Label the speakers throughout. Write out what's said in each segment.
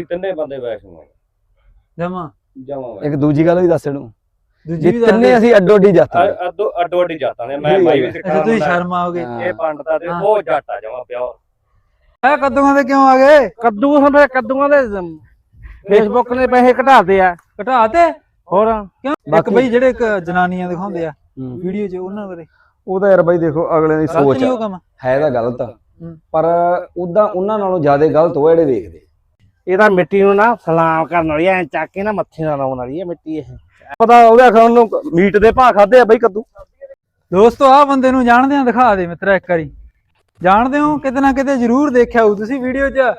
Speaker 1: ਅਸੀਂ ਤਿੰਨੇ ਬੰਦੇ ਵੈਸ਼ਨੋ
Speaker 2: ਜਮਾ।
Speaker 1: ਜਾਵਾਂ
Speaker 3: ਇੱਕ ਦੂਜੀ ਗੱਲ ਵੀ ਦੱਸ ਇਹਨੂੰ।
Speaker 2: ਦੂਜੀ
Speaker 3: ਜੇ
Speaker 2: ਵੀ
Speaker 3: ਤਿੰਨੇ ਅਸੀਂ ਅੱਡੋ ਅੱਡੀ ਜਾਤ।
Speaker 1: ਅੱਡੋ ਅੱਡੋ ਅੱਡੀ ਜਾਤਾਂ ਨੇ। ਮੈਂ ਮਾਈ ਵੀ ਸਿੱਖਾਂ
Speaker 2: ਤੁਸੀਂ ਸ਼ਰਮ ਆਓਗੇ।
Speaker 1: ਇਹ ਪੰਡਤਾਂ ਦੇ
Speaker 2: ਹਾਂ।
Speaker 1: ਉਹ ਜੱਟ ਆ ਜਾਵਾਂ ਪਿਓ
Speaker 2: ਇਹ ਕਦੋਂ ਦੇ ਕਿਉਂ ਆ ਗਏ?
Speaker 4: ਕੱਦੂ ਹੁਣ ਕੱਦੂਆਂ ਦੇ ਫੇਸਬੁੱਕ ਨੇ ਪੈਸੇ ਘਟਾਤੇ ਆ।
Speaker 2: ਘਟਾ ਤੇ
Speaker 4: ਹੋਰ
Speaker 2: ਕਿਉਂ? ਇੱਕ
Speaker 3: ਬਾਕੀ-
Speaker 2: ਬਈ ਜਿਹੜੇ ਇੱਕ ਜਨਾਨੀਆਂ ਦਿਖਾਉਂਦੇ ਆ। ਵੀਡੀਓ 'ਚ ਉਹਨਾਂ ਬਾਰੇ।
Speaker 3: ਉਹ ਤਾਂ ਯਾਰ ਬਾਈ ਦੇਖੋ ਅਗਲੇ ਦੀ ਸੋਚ ਹੈ ਤਾਂ ਗਲਤ। ਪਰ ਉਦਾਂ ਉਹਨਾਂ ਨਾਲੋਂ ਜ਼ਿਆਦਾ ਗਲਤ ਉਹ ਜਿਹੜੇ ਵੇਖਦੇ
Speaker 4: ਇਹ ਤਾਂ ਮਿੱਟੀ ਨੂੰ ਨਾ ਸਲਾਮ ਕਰਨ ਵਾਲੀ ਐ ਚੱਕ ਕੇ ਨਾ ਮੱਥੇ ਨਾਲ ਲਾਉਣ ਵਾਲੀ ਐ ਮਿੱਟੀ ਇਹ। ਪਤਾ ਉਹਦੇ ਖਾਣ ਨੂੰ ਮੀਟ ਦੇ ਭਾਅ ਖਾਦੇ ਆ ਬਈ ਕੱਦੂ।
Speaker 2: ਦੋਸਤੋ ਆ ਬੰਦੇ ਨੂੰ ਜਾਣਦੇ ਆ ਦਿਖਾ ਦੇ ਮਿੱਤਰਾ ਇੱਕ ਵਾਰੀ। ਜਾਣਦੇ ਹੋ? ਕਿਤੇ ਨਾ ਕਿਤੇ ਜ਼ਰੂਰ ਦੇਖਿਆ ਹੋਊ ਤੁਸੀਂ ਵੀਡੀਓ 'ਚ।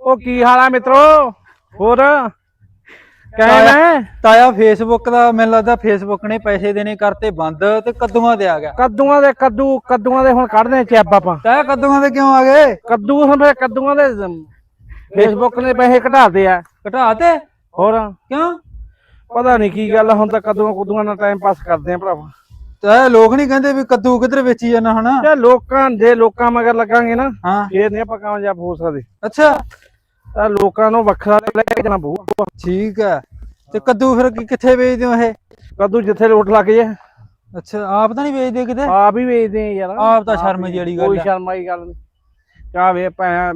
Speaker 4: ਉਹ ਕੀ ਹਾਲ ਆ ਮਿੱਤਰੋ? ਹੋਰ? ਕਹਿ ਮੈਂ?
Speaker 2: ਤਾਇਆ ਫੇਸਬੁੱਕ ਦਾ ਮੈਨੂੰ ਲੱਗਦਾ ਫੇਸਬੁੱਕ ਨੇ ਪੈਸੇ ਦੇਣੇ ਕਰਤੇ ਬੰਦ ਤੇ ਕੱਦੂਆਂ ਤੇ ਆ ਗਿਆ।
Speaker 4: ਕੱਦੂਆਂ ਦੇ ਕੱਦੂ ਕੱਦੂਆਂ ਦੇ ਹੁਣ ਕੱਢਦੇ ਚੱਬ ਆਪਾਂ।
Speaker 2: ਤਾਇਆ ਕੱਦੂਆਂ ਤੇ ਕਿਉਂ ਆ ਗਏ?
Speaker 4: ਕੱਦੂ ਹੁਣ ਫਿਰ ਕੱਦੂਆਂ ਦੇ ਫੇਸਬੁੱਕ ਨੇ ਪੈਸੇ ਘਟਾਤੇ ਆ।
Speaker 2: ਘਟਾ ਤੇ
Speaker 4: ਹੋਰ?
Speaker 2: ਕਿਉਂ?
Speaker 4: ਪਤਾ ਨਹੀਂ ਕੀ ਗੱਲ ਹੁਣ ਤਾਂ ਕੱਦੂਆਂ ਕੁੱਦੂਆਂ ਨਾਲ ਟਾਈਮ ਪਾਸ ਕਰਦੇ ਆ ਭਰਾਵਾ।
Speaker 2: ਤਾਇਆ ਲੋਕ ਨਹੀਂ ਕਹਿੰਦੇ ਵੀ ਕੱਦੂ ਕਿੱਧਰ ਵੇਚੀ ਜਾਣਾ ਹਨਾ?
Speaker 4: ਜੇ ਲੋਕਾਂ ਜੇ ਲੋਕਾਂ ਮਗਰ ਲੱਗਾਂਗੇ ਨਾ
Speaker 2: ਹਾਂ।
Speaker 4: ਫੇਰ ਨਹੀਂ ਆਪਾਂ ਕਾਮਯਾਬ ਹੋ ਸਕਦੇ।
Speaker 2: ਅੱਛਾ।
Speaker 4: ਤਾਂ ਲੋਕਾਂ ਨੂੰ ਵੱਖਰਾ ਲੈ ਕੇ ਜਾਣਾ ਪਊ
Speaker 2: ਠੀਕ ਹੈ ਤੇ ਕੱਦੂ ਫਿਰ ਕੀ- ਕਿੱਥੇ ਵੇਚਦੇ ਹੋ ਇਹ?
Speaker 4: ਕੱਦੂ ਜਿੱਥੇ ਲੋਟ ਲੱਗ ਜੇ।
Speaker 2: ਅੱਛਾ ਆਪ ਤਾਂ ਨਹੀਂ ਵੇਚਦੇ ਕਿਤੇ?
Speaker 4: ਆਪ ਹੀ ਵੇਚਦੇ ਆ ਯਾਰ।
Speaker 2: ਆਪ ਤਾਂ ਸ਼ਰਮ ਜਿਹੀ ਵਾਲੀ ਗੱਲ
Speaker 4: ਕੋਈ। ਸ਼ਰਮ ਵਾਲੀ ਗੱਲ ਨਹੀਂ ਕਾ ਵੇ ਭੈ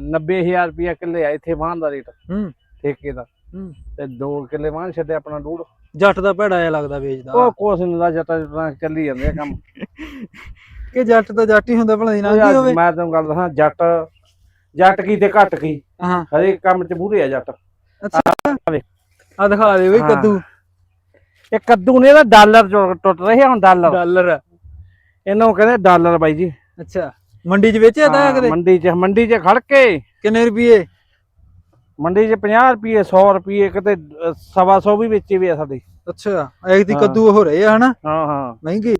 Speaker 4: 90000 ਰੁਪਇਆ ਕਿੱਲੇ ਆ ਇੱਥੇ ਵਾਹਨ ਦਾ ਰੇਟ।
Speaker 2: ਹੂੰ।
Speaker 4: ਠੇਕੇ ਦਾ।
Speaker 2: ਹੂੰ।
Speaker 4: ਤੇ 2 ਕਿੱਲੇ ਵਾਹਨ ਛੱਡੇ ਆਪਣਾ ਡੂੜ
Speaker 2: ਜੱਟ ਦਾ ਭੈੜਾ ਜਿਹਾ ਲੱਗਦਾ ਵੇਚਦਾ।
Speaker 4: ਉਹ ਕੁਛ ਨਹੀਂ ਦਾ ਜੱਟਾਂ ਜੱਟਾਂ ਚੱਲੀ ਜਾਂਦੇ ਆ ਕੰਮ।
Speaker 2: ਕਿ ਜੱਟ ਤਾਂ ਜੱਟ ਹੀ ਹੁੰਦਾ ਭਲਾ ਦੀ ਨਾ ਕੀ ਹੋਵੇ।
Speaker 4: ਮੈਂ ਤੈਨੂੰ ਗੱਲ ਦੱਸਾਂ ਜੱਟ ਜੱਟ ਕੀ ਤੇ ਘੱਟ ਕੀ?
Speaker 2: ਹਾਂ।
Speaker 4: ਹਰੇਕ ਕੰਮ 'ਚ ਮੂਹਰੇ ਆ ਜੱਟ।
Speaker 2: ਆ ਦਿਖਾ ਦੇ। ਬਈ। ਕੱਦੂ।
Speaker 4: ਇਹ ਕੱਦੂ ਨੇ ਇਹਦਾ ਡਾਲਰ ਟੁੱਟ- ਰਹੇ ਹੁਣ ਡਾਲਰ।
Speaker 2: ਡਾਲਰ।
Speaker 4: ਇਹਨਾਂ ਨੂੰ ਕਹਿੰਦੇ ਡਾਲਰ ਬਾਈ ਜੀ।
Speaker 2: ਅੱਛਾ। ਮੰਡੀ 'ਚ ਵੇਚਿਆ ਤਾਂ ਕਦੇ?
Speaker 4: ਮੰਡੀ 'ਚ ਮੰਡੀ 'ਚ ਖੜ ਕੇ।
Speaker 2: ਕਿੰਨੇ ਰੁਪਏ?
Speaker 4: ਮੰਡੀ 'ਚ 50 ਰੁਪਏ 100 ਰੁਪਏ ਕਿਤੇ ਅ, ਸਵਾ ਸੌ ਵੀ ਵੇਚੇ ਵੀ ਆ ਸਾਡੇ।
Speaker 2: ਅੱਛਾ ਐਕ ਦੀ। ਕੱਦੂ ਹੋ ਰਹੇ ਆ ਹਨਾ?
Speaker 4: ਹਾਂ ਹਾਂ।
Speaker 2: ਮਹਿੰਗੇ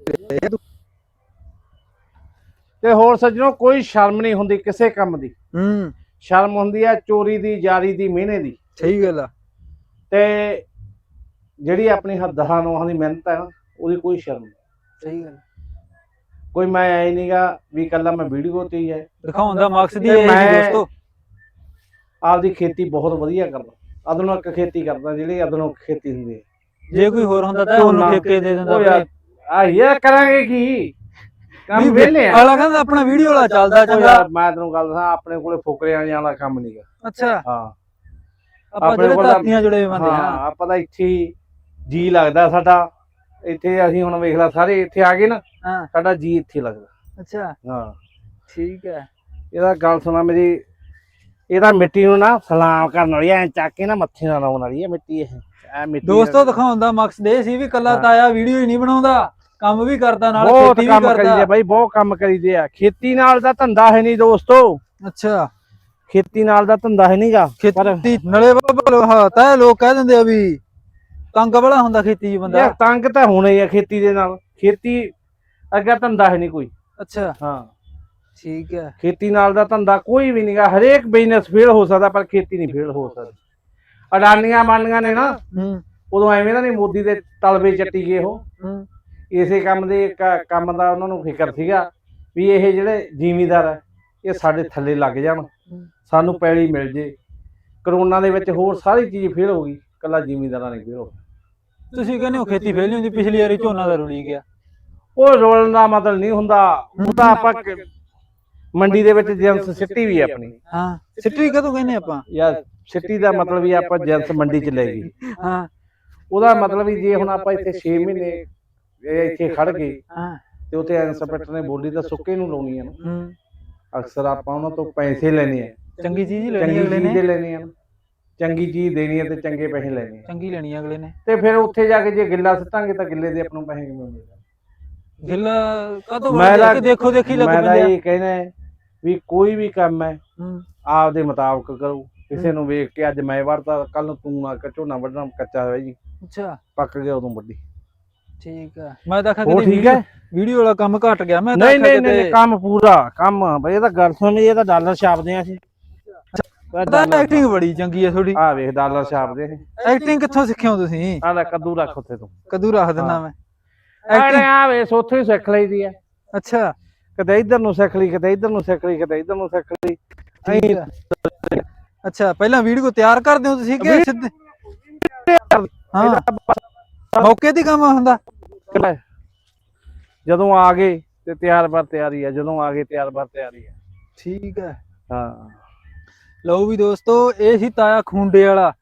Speaker 4: ਤੇ। ਹੋਰ ਸੱਜਣੋ ਕੋਈ ਸ਼ਰਮ ਨਹੀਂ ਹੁੰਦੀ ਕਿਸੇ ਕੰਮ ਦੀ।
Speaker 2: ਹੂੰ।
Speaker 4: ਸ਼ਰਮ ਹੁੰਦੀ ਹੈ ਚੋਰੀ ਦੀ ਜਾਰੀ ਦੀ ਮਿਹਨੇ ਦੀ।
Speaker 2: ਸਹੀ ਗੱਲ ਆ।
Speaker 4: ਤੇ ਜਿਹੜੀ ਆਪਣੀ ਹੱਦਾਂ ਨੋਹਾਂ ਦੀ ਮਿਹਨਤ ਹੈ ਉਹਦੀ ਕੋਈ ਸ਼ਰਮ ਨਹੀਂ।
Speaker 2: ਸਹੀ ਗੱਲ
Speaker 4: ਕੋਈ ਮੈਂ ਐ ਨਹੀਂਗਾ ਵੀ ਕੱਲਾ ਮੈਂ ਵੀਡੀਓ ਤੇ ਹੀ ਹੈ
Speaker 2: ਦਿਖਾਉਣ ਦਾ ਮਕਸਦ ਹੀ ਇਹ ਹੈ ਜੀ
Speaker 4: ਮੈਂ-
Speaker 2: ਦੋਸਤੋ।
Speaker 4: ਆਪਦੀ ਖੇਤੀ ਬਹੁਤ ਵਧੀਆ ਕਰਦਾ। ਆਧੁਨਿਕ ਖੇਤੀ ਕਰਦਾ ਜਿਹੜੀ ਆਧੁਨਿਕ ਖੇਤੀ ਹੁੰਦੀ ਹੈ।
Speaker 2: ਜੇ ਕੋਈ ਹੋਰ ਹੁੰਦਾ ਤਾਂ ਉਹਨੂੰ। ਠੇਕੇ ਦੇ ਦਿੰਦਾ
Speaker 4: ਆ ਇਹ ਕਰਾਂਗੇ ਕੀ? ਕੰਮ ਵਿਹਲੇ ਆ।
Speaker 2: ਅਗਲਾ ਕਹਿੰਦਾ ਆਪਣਾ ਵੀਡੀਓ ਵਾਲਾ ਚੱਲਦਾ ਚੰਗਾ।
Speaker 4: ਮੈਂ ਤੈਨੂੰ ਗੱਲ ਦੱਸਾਂ ਆਪਣੇ ਕੋਲੇ ਫੁਕਰਿਆਂ ਵਾਲਾ ਕੰਮ ਨਹੀਂਗਾ
Speaker 2: ਅੱਛਾ।
Speaker 4: ਹਾਂ।
Speaker 2: ਆਪਾਂ ਜਿਹੜੇ ਧਰਤੀਆਂ ਜੁੜੇ ਬੰਦੇ
Speaker 4: ਹਾਂ
Speaker 2: ਆ
Speaker 4: ਆਪਾਂ ਤਾਂ ਇੱਥੇ ਜੀ ਲੱਗਦਾ ਸਾਡਾ। ਇੱਥੇ ਅਸੀਂ ਹੁਣ ਵੇਖ ਲਾ ਸਾਰੇ ਇੱਥੇ ਆ ਗਏ ਨਾ
Speaker 2: ਹਾਂ।
Speaker 4: ਸਾਡਾ ਜੀ ਇੱਥੇ ਲੱਗਦਾ।
Speaker 2: ਅੱਛਾ।
Speaker 4: ਹਾਂ।
Speaker 2: ਠੀਕ ਹੈ।
Speaker 4: ਇਹਦਾ ਗੱਲ ਸੁਣਾ ਮੇਰੀ ਇਹਦਾ ਮਿੱਟੀ ਨੂੰ ਨਾ ਸਲਾਮ ਕਰਨ ਵਾਲੀ ਐ ਚੱਕ ਕੇ ਨਾ ਮੱਥੇ ਨਾਲ ਲਾਉਣ ਵਾਲੀ ਐ ਮਿੱਟੀ ਇਹ। ਐ ਮਿੱਟੀ
Speaker 2: ਦੋਸਤੋ ਦਿਖਾਉਣ ਦਾ ਮਕਸਦ ਇਹ ਸੀ ਵੀ ਕੱਲਾ। ਤਾਇਆ ਵੀਡੀਓ ਹੀ ਨਹੀਂ ਬਣਾਉਂਦਾ ਕੰਮ ਵੀ ਕਰਦਾ ਨਾਲ
Speaker 4: ਬਹੁਤ
Speaker 2: ਖੇਤੀ ਵੀ
Speaker 4: ਕੰਮ ਕਰੀਦੇ।
Speaker 2: ਕਰਦਾ
Speaker 4: ਬਾਈ ਬਹੁਤ ਕੰਮ ਕਰੀਦੇ ਆ। ਖੇਤੀ ਨਾਲ ਦਾ ਧੰਦਾ ਹੈ ਨਹੀਂ ਦੋਸਤੋ।
Speaker 2: ਅੱਛਾ।
Speaker 4: ਖੇਤੀ ਨਾਲ ਦਾ ਧੰਦਾ ਹੈ ਨਹੀਂਗਾ ਪਰ
Speaker 2: ਖੇਤੀ ਨਲੇ ਬਾਬਾ ਹਾਂ ਤਾਂ ਲੋਕ ਕਹਿ ਦਿੰਦੇ ਆ ਵੀ ਤੰਗ ਬੜਾ ਹੁੰਦਾ ਖੇਤੀ 'ਚ ਬੰਦਾ।
Speaker 4: ਯਾਰ ਤੰਗ ਤਾਂ ਹੋਣਾ ਹੀ ਆ ਖੇਤੀ ਦੇ ਨਾਲ। ਖੇਤੀ ਅੱਗਾ ਧੰਦਾ ਹੈ ਨਹੀਂ ਕੋਈ।
Speaker 2: ਅੱਛਾ।
Speaker 4: ਹਾਂ।
Speaker 2: ਠੀਕ ਹੈ।
Speaker 4: ਖੇਤੀ ਨਾਲ ਦਾ ਧੰਦਾ ਕੋਈ ਵੀ ਨਹੀਂਗਾ ਹਰੇਕ ਬਿਜ਼ਨਸ ਫੇਲ ਹੋ ਸਕਦਾ ਪਰ ਖੇਤੀ ਨਹੀਂ ਫੇਲ ਹੋ ਸਕਦੀ। ਅਡਾਨੀਆਂ ਬਣਨੀਆਂ ਨੇ ਨਾ
Speaker 2: ਹੂੰ।
Speaker 4: ਉਦੋਂ ਐਵੇਂ ਤਾਂ ਨਹੀਂ ਮੋਦੀ ਦੇ ਤਲਵੇ ਚੱਟੀ ਗਏ ਉਹ।
Speaker 2: ਹੂੰ।
Speaker 4: ਇਸੇ ਕੰਮ ਦੇ ਕੰਮ ਦਾ ਉਹਨਾਂ ਨੂੰ ਫਿਕਰ ਸੀਗਾ ਵੀ ਇਹ ਜਿਹੜੇ ਜ਼ਿਮੀਦਾਰ ਆ ਇਹ ਸਾਡੇ ਥੱਲੇ ਲੱਗ ਜਾਣ। ਸਾਨੂੰ ਪੈਲੀ ਮਿਲ ਜੇ। ਕਰੋਨਾ ਦੇ ਵਿੱਚ ਹੋਰ ਸਾਰੀ ਚੀਜ਼ ਫੇਲ ਹੋ ਗਈ। ਕੱਲਾ ਜ਼ਿਮੀਦਾਰਾਂ ਨੇ ਫੇਲ ਹੋ।
Speaker 2: ਤੁਸੀਂ ਕਹਿੰਦੇ ਹੋ ਖੇਤੀ ਫੇਲ ਨਹੀਂ ਹੁੰਦੀ ਪਿਛਲੀ ਵਾਰੀ ਝੋਨਾ ਦਾ ਰੁਲੀ ਗਿਆ।
Speaker 4: ਉਹ ਰੋਲਣ ਦਾ ਮਤਲਬ ਨਹੀਂ ਹੁੰਦਾ। ਉਹ ਤਾਂ ਆਪਾਂ ਕ- ਮੰਡੀ ਦੇ ਵਿੱਚ ਜਿੰਸ ਸਿੱਟੀ ਵੀ ਆਪਣੀ।
Speaker 2: ਹਾਂ ਸਿੱਟੀ ਕਦੋਂ ਕਹਿੰਦੇ ਆਪਾਂ?
Speaker 4: ਯਾਰ ਸਿੱਟੀ ਦਾ ਮਤਲਬ ਵੀ ਆਪਾਂ ਜਿੰਸ ਮੰਡੀ ਚ ਲੈ ਗਏ।
Speaker 2: ਹਾਂ।
Speaker 4: ਉਹਦਾ ਮਤਲਬ ਵੀ ਜੇ ਹੁਣ ਆਪਾਂ ਇੱਥੇ 6 ਮਹੀਨੇ ਇਹ ਇੱਥੇ ਖੜ ਗਏ
Speaker 2: ਹਾਂ।
Speaker 4: ਤੇ ਉੱਥੇ ਇੰਸਪੈਕਟਰ ਨੇ ਬੋਲੀ ਤਾਂ ਸੁੱਕੇ ਨੂੰ ਲਾਉਣੀ ਆ ਨਾ।
Speaker 2: ਹੂੰ।
Speaker 4: ਅਕਸਰ ਆਪਾਂ ਉਹਨਾਂ ਤੋਂ ਪੈਸੇ ਲੈਣੇ ਆ।
Speaker 2: ਚੰਗੀ ਚੀਜ਼ ਹੀ ਲੈਣੀ
Speaker 4: ਚੰਗੀ
Speaker 2: ਅਗਲੇ
Speaker 4: ਚੀਜ਼
Speaker 2: ਨੇ।
Speaker 4: ਦੇ ਲੈਣੇ ਆ ਨਾ। ਚੰਗੀ ਚੀਜ਼ ਦੇਣੀ ਆ ਤੇ ਚੰਗੇ ਪੈਸੇ ਲੈਣੇ ਆ।
Speaker 2: ਚੰਗੀ ਲੈਣੀ ਅਗਲੇ ਨੇ।
Speaker 4: ਤੇ ਫਿਰ ਉੱਥੇ ਜਾ ਕੇ ਜੇ ਗਿੱਲਾ ਸਿੱਟਾਂਗੇ ਤਾਂ ਗਿੱਲੇ ਦੇ ਆਪਾਂ ਨੂੰ ਪੈਸੇ ਕਿਵੇਂ ਮਿਲਣਗੇ
Speaker 2: ਗਿੱਲ ਕਦੋਂ
Speaker 4: ਮੈਂ ਤਾਂ-
Speaker 2: ਕੇ ਦੇਖੋ ਦੇਖੀ ਲੱਗ
Speaker 4: ਮੈਂ ਤਾਂ
Speaker 2: ਪੈਂਦੇ ਆ
Speaker 4: ਇਹ ਕਹਿਣਾ ਹੈ ਵੀ ਕੋਈ ਵੀ ਕੰਮ ਹੈ
Speaker 2: ਹੂੰ।
Speaker 4: ਆਪਦੇ ਮੁਤਾਬਕ ਕਰੋ। ਕਿਸੇ ਨੂੰ ਵੇਖ ਕੇ ਅੱਜ ਮੈਂ ਵੜਦਾ ਕੱਲ ਨੂੰ ਤੂੰ ਨਾ ਝੋਨਾ ਵੱਢਣਾ ਕੱਚਾ ਹੋਇਆ ਜੀ।
Speaker 2: ਅੱਛਾ।
Speaker 4: ਪੱਕ ਗਿਆ ਉਦੋਂ ਵੱਡੀ
Speaker 2: ਠੀਕ ਹੈ ਮੈਂ ਤਾਂ ਆਖਿਆ
Speaker 4: ਉਹ
Speaker 2: ਕਿਤੇ
Speaker 4: ਠੀਕ ਹੈ?
Speaker 2: ਵੀਡੀਓ ਵਾਲਾ ਕੰਮ ਘਟ ਗਿਆ। ਮੈਂ ਤਾਂ
Speaker 4: ਨਹੀਂ
Speaker 2: ਆਖਿਆ
Speaker 4: ਨਹੀਂ ਨਹੀਂ
Speaker 2: ਕਿਤੇ
Speaker 4: ਕੰਮ ਪੂਰਾ ਕੰਮ ਬਈ ਇਹ ਤਾਂ ਗੱਲ ਸੁਣ ਇਹ ਤਾਂ ਡਾਲਰ ਛਾਪਦੇ ਆ ਅਸੀਂ।
Speaker 2: ਪਤਾ ਐਕਟਿੰਗ ਬੜੀ ਚੰਗੀ ਹੈ ਤੁਹਾਡੀ।
Speaker 4: ਆ ਵੇਖ ਡਾਲਰ ਛਾਪਦੇ
Speaker 2: ਐਕਟਿੰਗ ਕਿੱਥੋਂ ਸਿੱਖਿਓ ਤੁਸੀਂ?
Speaker 4: ਆ ਲੈ ਕੱਦੂ ਰੱਖ ਉੱਥੇ ਤੂੰ।
Speaker 2: ਕਦੋਂ ਰੱਖ ਦਿੰਦਾ ਮੈਂ। ਐਕਟਿੰਗ
Speaker 4: ਆ ਵੇ ਸੋਥੋਂ ਹੀ ਸਿੱਖ ਲਈਦੀ ਆ।
Speaker 2: ਅੱਛਾ।
Speaker 4: ਕਦੇ ਇੱਧਰ ਨੂੰ ਸਿੱਖ ਲਈ ਕਦੇ ਇੱਧਰ ਨੂੰ ਸਿੱਖ ਲਈ ਕਦੇ ਇੱਧਰ ਨੂੰ ਸਿੱਖ ਲਈ।
Speaker 2: ਅੱਛਾ ਪਹਿਲਾਂ ਵੀਡੀਓ ਤਿਆਰ ਕਰਦੇ ਹੋ ਤੁਸੀਂ ਕਿ ਸਿੱਧੇ? ਹਾਂ। ਮੌਕੇ ਤੇ ਕੰਮ ਹੁੰਦਾ?
Speaker 4: ਜਦੋਂ ਆ ਗਏ ਤੇ ਤਿਆਰ ਬਰ ਤਿਆਰੀ ਆ ਜਦੋਂ ਆ ਗਏ ਤਿਆਰ ਬਰ ਤਿਆਰੀ ਆ।
Speaker 2: ਠੀਕ ਹੈ
Speaker 4: ਹਾਂ।
Speaker 2: ਲਓ ਵੀ ਦੋਸਤੋ ਇਹ ਸੀ ਤਾਇਆ ਖੁੰਡੇ ਵਾਲਾ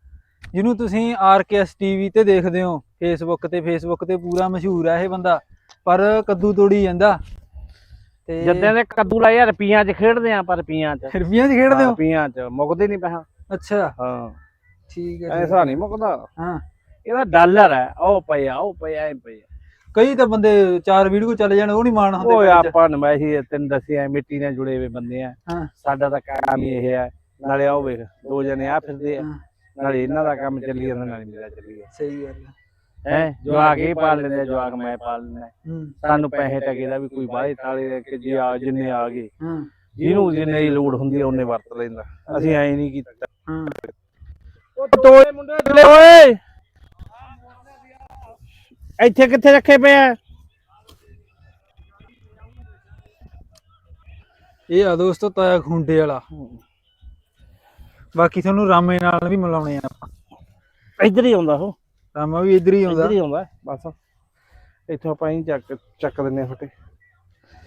Speaker 2: ਜਿਹਨੂੰ ਤੁਸੀਂ ਆਰਕੇਐਸ ਟੀਵੀ ਤੇ ਦੇਖਦੇ ਹੋ। ਫੇਸਬੁੱਕ ਤੇ ਫੇਸਬੁੱਕ ਤੇ ਪੂਰਾ ਮਸ਼ਹੂਰ ਹੈ ਇਹ ਬੰਦਾ ਪਰ ਕੱਦੂ ਤੋੜੀ ਜਾਂਦਾ। ਤੇ
Speaker 4: ਜੱਦਾਂ ਦੇ ਕੱਦੂ ਲਾਏ ਆ ਰੁਪਈਆਂ 'ਚ ਖੇਡਦੇ ਆ ਪਰ ਰੁਪਈਆਂ 'ਚ।
Speaker 2: ਰੁਪਈਆਂ 'ਚ ਖੇਡਦੇ ਹੋ
Speaker 4: ਰੁਪਈਆਂ 'ਚ ਮੁੱਕਦੇ ਨਹੀਂ ਪੈਸਾ।
Speaker 2: ਅੱਛਾ।
Speaker 4: ਹਾਂ।
Speaker 2: ਠੀਕ ਹੈ
Speaker 4: ਐਸਾ ਨਹੀਂ ਮੁੱਕਦਾ।
Speaker 2: ਹਾਂ।
Speaker 4: ਇਹਦਾ ਡਾਲਰ ਹੈ ਉਹ ਪਿਆ ਉਹ ਪਿਆ ਇਹ ਪਿਆ
Speaker 2: ਕਈ ਤਾਂ ਬੰਦੇ ਚਾਰ ਵੀਡੀਓ ਚੱਲ ਜਾਣ ਉਹ ਨਹੀਂ ਮਾਣ ਹੁੰਦੇ ਵਿੱਚ।
Speaker 4: ਆਪਾਂ ਨਮਾਇਸ਼ੀ ਤੈਨੂੰ ਦੱਸਿਆ ਮਿੱਟੀ ਨਾਲ ਜੁੜੇ ਹੋਏ ਬੰਦੇ ਆ। ਸਾਡਾ ਤਾਂ ਕੰਮ ਹੀ ਇਹ ਹੈ ਨਾਲੇ ਆਓ ਵੇਖ ਦੋ ਜਣੇ ਆ ਫਿਰਦੇ ਆ।
Speaker 2: ਹਾਂ,
Speaker 4: ਨਾਲੇ ਇਹਨਾਂ ਦਾ ਕੰਮ ਚੱਲੀ ਜਾਂਦਾ ਨਾਲੇ ਮੇਰਾ ਚੱਲੀ ਜਾਂਦਾ।
Speaker 2: ਸਹੀ ਗੱਲ ਹੈ
Speaker 4: ਹੈ? ਜਵਾਕ ਇਹ ਪਾਲ ਲੈਂਦੇ ਆ, ਜਵਾਕ ਮੈਂ ਪਾਲ ਲੈਂਦਾ।
Speaker 2: ਹੂੰ।
Speaker 4: ਸਾਨੂੰ ਪੈਸੇ ਟਕੇ ਦਾ ਵੀ ਕੋਈ ਬਾਹਲੇ ਤਾਲੇ ਕਿ ਜੇ ਆ ਜਿੰਨੇ ਆ ਗਏ।
Speaker 2: ਹਾਂ।
Speaker 4: ਜਿਹਨੂੰ ਜਿੰਨੇ ਦੀ ਲੋੜ ਹੁੰਦੀ ਆ ਉਹਨੇ ਵਰਤ ਲੈਂਦਾ। ਅਸੀਂ ਐਂ ਨਹੀਂ ਕੀਤਾ।
Speaker 2: ਹਾਂ।
Speaker 4: ਤੋਏ ਮੁੰਡੇ ਚਲੇ ਓਏ! ਇੱਥੇ ਕਿੱਥੇ ਰੱਖੇ ਪਏ ਆ?
Speaker 2: ਇਹ ਆ ਦੋਸਤੋ ਤਾਇਆ ਖੁੰਡੇ ਵਾਲਾ। ਬਾਕੀ ਤੁਹਾਨੂੰ ਰਾਮੇ ਨਾਲ ਵੀ ਮਿਲਾਉਣੇ ਆ ਆਪਾਂ।
Speaker 4: ਇੱਧਰ ਹੀ ਆਉਂਦਾ ਉਹ।
Speaker 2: ਰਾਮਾ ਵੀ ਇੱਧਰ ਹੀ ਆਉਂਦਾ।
Speaker 4: ਇੱਧਰ ਹੀ ਆਉਂਦਾ ਬਸ। ਇੱਥੋਂ ਆਪਾਂ ਹੀ ਚੱਕ ਚੱਕ ਦਿੰਨੇ ਫਟੇ।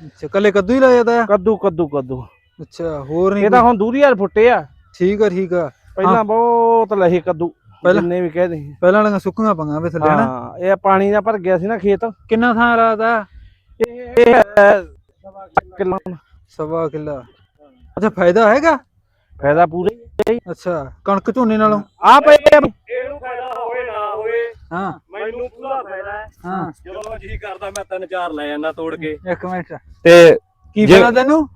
Speaker 2: ਅੱਛਾ ਕੱਲੇ ਕੱਦੂ ਹੀ ਲਾਇਆ ਤਾਇਆ
Speaker 4: ਕੱਦੂ ਕੱਦੂ ਕੱਦੂ।
Speaker 2: ਅੱਛਾ ਹੋਰ ਨਹੀਂ
Speaker 4: ਇਹ ਤਾਂ ਹੁਣ ਦੂਰੀ ਯਾਰ ਫੁੱਟੇ ਆ।
Speaker 2: ਠੀਕ ਆ ਠੀਕ ਆ।
Speaker 4: ਪਹਿਲਾਂ ਬਹੁਤ ਲਹੇ ਕੱਦੂ
Speaker 2: ਪਹਿਲਾਂ-
Speaker 4: ਜਿੰਨੇ ਵੀ ਕਹਦੇ
Speaker 2: ਪਹਿਲਾਂ ਵਾਲੀਆਂ ਸੁੱਕੀਆਂ ਪੰਗਾ ਵੇ ਥੱਲੇ ਨਾ
Speaker 4: ਹਾਂ ਇਹ ਪਾਣੀ ਦਾ ਭਰ ਗਿਆ ਸੀ ਨਾ ਖੇਤ।
Speaker 2: ਕਿੰਨਾ ਥਾਂ ਲਾਤਾ
Speaker 4: ਇਹ ਕਿਲੋ।
Speaker 2: ਸਵਾ ਕਿੱਲਾ। ਅੱਛਾ ਫਾਇਦਾ ਹੈਗਾ?
Speaker 4: ਫਾਇਦਾ ਪੂਰਾ ਹੀ
Speaker 2: ਅੱਛਾ ਕਣਕ ਝੋਨੇ ਨਾਲੋਂ।
Speaker 4: ਆ ਪਏ ਆ।
Speaker 1: ਇਹਨੂੰ ਫਾਇਦਾ ਹੋਵੇ ਨਾ ਹੋਵੇ
Speaker 2: ਹਾਂ।
Speaker 1: ਮੈਨੂੰ ਪੂਰਾ ਫਾਇਦਾ ਹੈ।
Speaker 2: ਹਾਂ।
Speaker 1: ਜਦੋਂ ਜੀ ਕਰਦਾ ਮੈਂ ਤਿੰਨ ਚਾਰ ਲੈ ਜਾਂਦਾ ਤੋੜ ਕੇ।
Speaker 2: ਇੱਕ ਮਿੰਟ।
Speaker 3: ਤੇ
Speaker 2: ਕੀ
Speaker 3: ਜੇ-
Speaker 2: ਫਾਇਦਾ ਤੈਨੂੰ?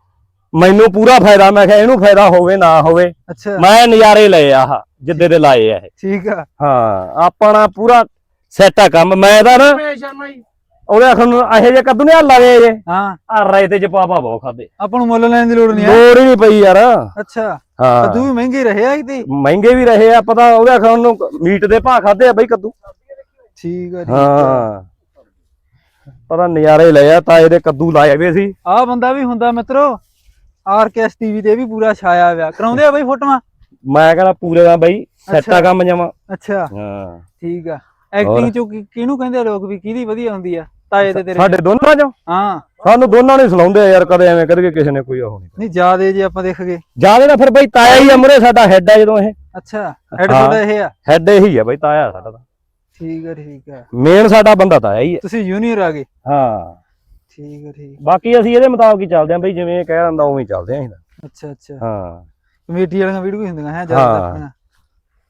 Speaker 3: ਮੈਨੂੰ ਪੂਰਾ ਫਾਇਦਾ ਮੈਂ ਕਿਹਾ ਇਹਨੂੰ ਫਾਇਦਾ ਹੋਵੇ ਨਾ ਹੋਵੇ
Speaker 2: ਅੱਛਾ।
Speaker 3: ਮੈਂ ਨਜ਼ਾਰੇ ਲਏ ਆ ਆਹ ਜਿੱਦੇ ਦੇ ਲਾਏ ਆ ਇਹ।
Speaker 2: ਠੀਕ ਆ।
Speaker 3: ਹਾਂ ਆਪਣਾ ਪੂਰਾ ਸੈੱਟ ਆ ਕੰਮ। ਮੈਂ ਤਾਂ ਨਾ ਉਹਦੇ ਆਖਣ ਨੂੰ ਇਹੋ ਜਿਹੇ ਕੱਦੂ ਨੇ ਲਗੇ ਜੇ।
Speaker 2: ਹਾਂ।
Speaker 3: ਆ ਰਾਏ ਤੇ ਜਪਾਪਾ ਬਹੁਤ ਖਾਦੇ।
Speaker 2: ਆਪਾਂ ਨੂੰ ਮੁੱਲ ਲੈਣ ਦੀ ਲੋੜ ਨਹੀਂ ਆ
Speaker 3: ਲੋੜ ਹੀ ਨਹੀਂ ਪਈ ਯਾਰ।
Speaker 2: ਅੱਛਾ।
Speaker 3: ਹਾਂ।
Speaker 2: ਕੱਦੂ ਵੀ ਮਹਿੰਗੇ ਰਹੇ ਆ ਕਿਤੇ
Speaker 3: ਮਹਿੰਗੇ ਵੀ ਰਹੇ ਆ ਪਤਾ ਉਹਦੇ ਆਖਣ ਨੂੰ ਮੀਟ ਦੇ ਭਾਅ ਖਾਦੇ ਆ ਬਈ ਕੱਦੂ।
Speaker 2: ਠੀਕ ਆ
Speaker 3: ਹਾਂ। ਪਤਾ ਨਜ਼ਾਰੇ ਲਏ ਆ ਤਾਂ ਇਹਦੇ ਕੱਦੂ ਲਾਏ ਵੇ ਸੀ।
Speaker 2: ਆ ਬੰਦਾ ਵੀ ਹੁੰਦਾ ਮਿੱਤਰੋ ਆਰਕੇਐਸ ਟੀਵੀ ਤੇ ਵੀ ਪੂਰਾ ਛਾਇਆ ਹੋਇਆ। ਕਰਾਉਂਦੇ ਆ ਬਈ ਫੋਟੋਆਂ?
Speaker 3: ਮੈਂ ਕਹਿੰਦਾ ਪੂਰੇ ਦਾ ਬਈ ਸੈੱਟ। ਕੰਮ ਜਮਾ।
Speaker 2: ਅੱਛਾ।
Speaker 3: ਹਾਂ।
Speaker 2: ਠੀਕ ਆ। ਐਕਟਿੰਗ ਚ ਕਿਹਨੂੰ ਕਹਿੰਦੇ ਲੋਕ ਵੀ ਕਿਹਦੀ ਵਧੀਆ ਹੁੰਦੀ ਆ? ਤਾਏ ਤੇ ਤੇਰੇ
Speaker 3: ਸਾਡੇ ਦੋਨਾਂ ਚੋਂ?
Speaker 2: ਹਾਂ।
Speaker 3: ਸਾਨੂੰ ਦੋਨਾਂ ਨੂੰ ਹੀ ਸੁਣਾਉਂਦੇ ਆ ਯਾਰ ਕਦੇ ਐਵੇਂ ਕਦੇ ਕਿਸੇ ਨੇ ਕੋਈ ਉਹ ਨਹੀਂ।
Speaker 2: ਨਹੀਂ ਜਿਆਦੇ ਜੇ ਆਪਾਂ ਦੇਖ ਗਏ।
Speaker 3: ਜ਼ਿਆਦਾ ਤਾਂ ਫਿਰ ਬਈ ਤਾਇਆ ਹੀ ਆ ਮੁਰੇ ਸਾਡਾ ਹੈੱਡ ਆ ਜਦੋਂ ਇਹ।
Speaker 2: ਅੱਛਾ ਹੈਡ। ਤੁਹਾਡਾ ਇਹ ਆ?
Speaker 3: ਹੈੱਡ ਇਹੀ ਆ ਬਈ ਤਾਇਆ ਸਾਡਾ ਤਾਂ।
Speaker 2: ਠੀਕ ਆ ਠੀਕ ਆ।
Speaker 3: ਮੇਨ ਸਾਡਾ ਬੰਦਾ ਤਾਇਆ ਹੀ ਆ।
Speaker 2: ਤੁਸੀਂ ਜੂਨੀਅਰ ਆ ਗਏ?
Speaker 3: ਹਾਂ।
Speaker 2: ਠੀਕ ਆ ਠੀਕ
Speaker 3: ਬਾਕੀ ਅਸੀਂ ਇਹਦੇ ਮੁਤਾਬਕ ਹੀ ਚੱਲਦੇ ਆਂ ਬਈ ਜਿਵੇਂ ਇਹ ਕਹਿ ਦਿੰਦਾ ਉਵੇਂ ਹੀ ਚੱਲਦੇ ਆਂ ਅਸੀਂ ਤਾਂ।
Speaker 2: ਅੱਛਾ ਅੱਛਾ।
Speaker 3: ਹਾਂ।
Speaker 2: ਕਮੇਟੀ ਵਾਲੀਆਂ ਵੀਡੀਓ ਹੁੰਦੀਆਂ ਹੈ ਜ਼ਿਆਦਾ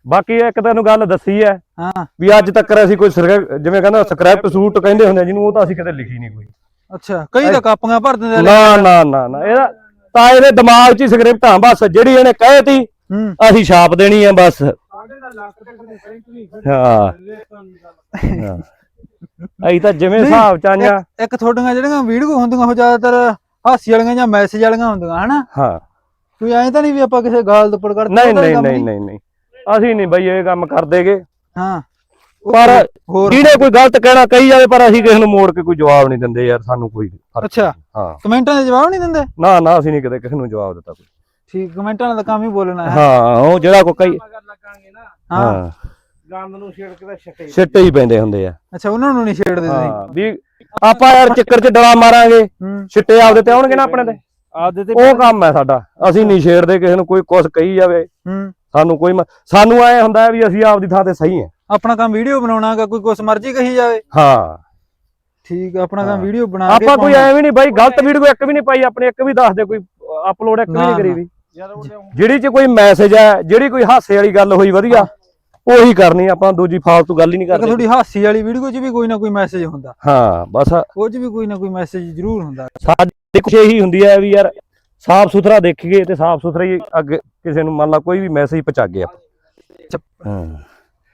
Speaker 3: ਬਾਕੀ ਇੱਕ ਤੈਨੂੰ ਗੱਲ ਦੱਸੀ ਐ
Speaker 2: ਹਾਂ।
Speaker 3: ਵੀ ਅੱਜ ਤੱਕ ਅਸੀਂ ਕੋਈ ਜਿਵੇਂ ਕਹਿੰਦਾ ਸਕ੍ਰਿਪਟ ਸੂਟ ਕਹਿੰਦੇ ਹੁੰਦੇ ਜਿਹਨੂੰ ਉਹ ਤਾਂ ਅਸੀਂ ਕਦੇ ਲਿਖੀ ਨਹੀਂ ਕੋਈ।
Speaker 2: ਅੱਛਾ ਕਈ ਤਾਂ ਕਾਪੀਆਂ ਭਰ ਦਿੰਦੇ
Speaker 3: ਨਾ ਨਾ ਨਾ ਨਾ। ਇਹਦਾ ਤਾਂ ਇਹਦੇ ਦਿਮਾਗ 'ਚ ਹੀ ਸਕ੍ਰਿਪਟਾਂ ਬਸ ਜਿਹੜੀ ਇਹਨੇ ਕਹਿਤੀ ਅਸੀਂ ਛਾਪ ਦੇਣੀ ਆ ਬਸ। ਹਾਂ। ਤਾਂ ਜਿਵੇਂ ਹਿਸਾਬ ਚਾਹੀਆਂ
Speaker 2: ਇੱਕ- ਇੱਕ ਤੁਹਾਡੀਆਂ ਜਿਹੜੀਆਂ ਵੀਡੀਓ ਹੁੰਦੀਆਂ ਉਹ ਜ਼ਿਆਦਾਤਰ ਹਾਸੀ ਵਾਲੀਆਂ ਜਾਂ ਮੈਸੇਜ ਵਾਲੀਆਂ ਹੁੰਦੀਆਂ ਹਨਾ?
Speaker 3: ਹਾਂ।
Speaker 2: ਕੋਈ ਐਂ ਤਾਂ ਨਹੀਂ ਵੀ ਆਪਾਂ ਕਿਸੇ ਗਾਲ ਤੋਂ ਪੜਕੜ
Speaker 3: ਨਹੀਂ ਨਹੀਂ ਨਹੀਂ? ਨਹੀਂ ਨਹੀਂ। ਅਸੀਂ ਨਹੀਂ ਬਈ ਇਹ ਕੰਮ ਕਰਦੇਗੇ।
Speaker 2: ਹਾਂ।
Speaker 3: ਪਰ
Speaker 2: ਹੋਰ
Speaker 3: ਜਿਹਨੇ ਕੋਈ ਗਲਤ ਕਹਿਣਾ ਕਹੀ ਜਾਵੇ ਪਰ ਅਸੀਂ ਕਿਸੇ ਨੂੰ ਮੋੜ ਕੇ ਕੋਈ ਜਵਾਬ ਨਹੀਂ ਦਿੰਦੇ ਯਾਰ ਸਾਨੂੰ ਕੋਈ ਫ਼ਰਕ
Speaker 2: ਅੱਛਾ।
Speaker 3: ਹਾਂ।
Speaker 2: ਕਮੈਂਟਾਂ ਦੇ ਜਵਾਬ ਨਹੀਂ ਦਿੰਦੇ?
Speaker 3: ਨਾ ਨਾ ਅਸੀਂ ਨਹੀਂ ਕਦੇ ਕਿਸੇ ਨੂੰ ਜਵਾਬ ਦਿੱਤਾ ਕੋਈ।
Speaker 2: ਠੀਕ ਕਮੈਂਟਾਂ ਦਾ ਕੰਮ ਹੀ ਬੋਲਣਾ ਹੈ।
Speaker 3: ਹਾਂ ਉਹ ਜਿਹੜਾ ਕੋਈ
Speaker 4: ਲੱਗਾਂਗੇ ਨਾ।
Speaker 2: ਹਾਂ।
Speaker 4: ਗੰਦ ਨੂੰ ਛੇੜ ਕੇ ਤਾਂ ਛੱਟੇ
Speaker 3: ਸਿੱਟੇ ਹੀ ਪੈਂਦੇ ਹੁੰਦੇ ਆ।
Speaker 2: ਅੱਛਾ ਉਹਨਾਂ ਨੂੰ ਨਹੀਂ ਛੇੜਦੇ ਤੁਸੀਂ?
Speaker 3: ਹਾਂ ਵੀ ਆਪਾਂ ਯਾਰ ਚੱਕਰ 'ਚ ਡਲਾ ਮਾਰਾਂਗੇ। ਸਿੱਟੇ ਆਪਦੇ ਤੇ ਆਉਣਗੇ ਨਾ ਆਪਣੇ ਤੇ।
Speaker 4: ਆਪਦੇ ਤੇ
Speaker 3: ਉਹ ਕੰਮ ਹੈ ਸਾਡਾ। ਅਸੀਂ ਨਹੀਂ ਛੇੜਦੇ ਕਿਸੇ ਨੂੰ ਕੋਈ ਕੁਛ ਕਹੀ ਜਾਵੇ।
Speaker 2: ਹੂੰ।
Speaker 3: ਸਾਨੂੰ ਕੋਈ ਮ- ਸਾਨੂੰ ਐ ਹੁੰਦਾ ਹੈ ਵੀ ਅਸੀਂ ਆਪਦੀ ਥਾਂ ਤੇ ਸਹੀ ਹਾਂ
Speaker 2: ਆਪਣਾ ਕੰਮ ਵੀਡੀਓ ਬਣਾਉਣਾਗਾ ਕੋਈ ਕੁਛ ਮਰਜ਼ੀ ਕਹੀ ਜਾਵੇ
Speaker 3: ਹਾਂ
Speaker 2: ਠੀਕ ਆ, ਆਪਣਾ ਕੰਮ
Speaker 3: ਹਾਂ।
Speaker 2: ਵੀਡੀਓ ਬਣਾ ਕੇ
Speaker 3: ਆਪਾਂ ਕੋਈ
Speaker 2: ਪਾਉਣਾ।
Speaker 3: ਐਵੇਂ ਨਹੀਂ ਬਾਈ ਗਲਤ ਵੀਡੀਓ ਇੱਕ ਵੀ ਨਹੀਂ ਪਾਈ ਆਪਣੇ ਇੱਕ ਵੀ ਦੱਸ ਦੇ ਕੋਈ ਅਪਲੋਡ ਇੱਕ ਵੀ
Speaker 2: ਨਾ,
Speaker 3: ਨਹੀਂ ਕਰੀ
Speaker 2: ਨਾ।
Speaker 3: ਵੀ
Speaker 4: ਯਾਰ ਉਹ ਲਿਆਉਂ।
Speaker 3: ਜਿਹੜੀ 'ਚ ਕੋਈ ਮੈਸੇਜ ਹੈ ਜਿਹੜੀ ਕੋਈ ਹਾਸੇ ਵਾਲੀ ਗੱਲ ਹੋਈ ਵਧੀਆ ਉਹੀ ਕਰਨੀ ਆਪਾਂ ਦੂਜੀ ਫਾਲਤੂ ਗੱਲ ਹੀ ਨਹੀਂ
Speaker 2: ਇੱਕ
Speaker 3: ਕਰਦੇ
Speaker 2: ਤੁਹਾਡੀ ਹਾਸੀ ਵਾਲੀ ਵੀਡੀਓ 'ਚ ਵੀ ਕੋਈ ਨਾ ਕੋਈ ਮੈਸੇਜ ਹੁੰਦਾ
Speaker 3: ਹਾਂ ਬਸ
Speaker 2: ਉਹ 'ਚ ਵੀ ਕੋਈ ਨਾ ਕੋਈ ਮੈਸੇਜ ਜ਼ਰੂਰ ਹੁੰਦਾ
Speaker 3: ਸਾਡੀ ਕੁਛ ਇਹੀ ਹੁੰਦੀ ਹੈ ਵੀ ਯਾਰ ਸਾਫ਼ ਸੁਥਰਾ ਦੇਖੀਏ ਤੇ ਸਾਫ਼ ਸੁਥਰਾ ਹੀ ਅੱਗੇ ਕਿਸੇ ਨੂੰ ਮੰਨ ਲਾ ਕੋਈ ਵੀ ਮੈਸੇਜ ਪਹੁੰਚਾਗੇ ਆਪਾਂ। ਹਾਂ।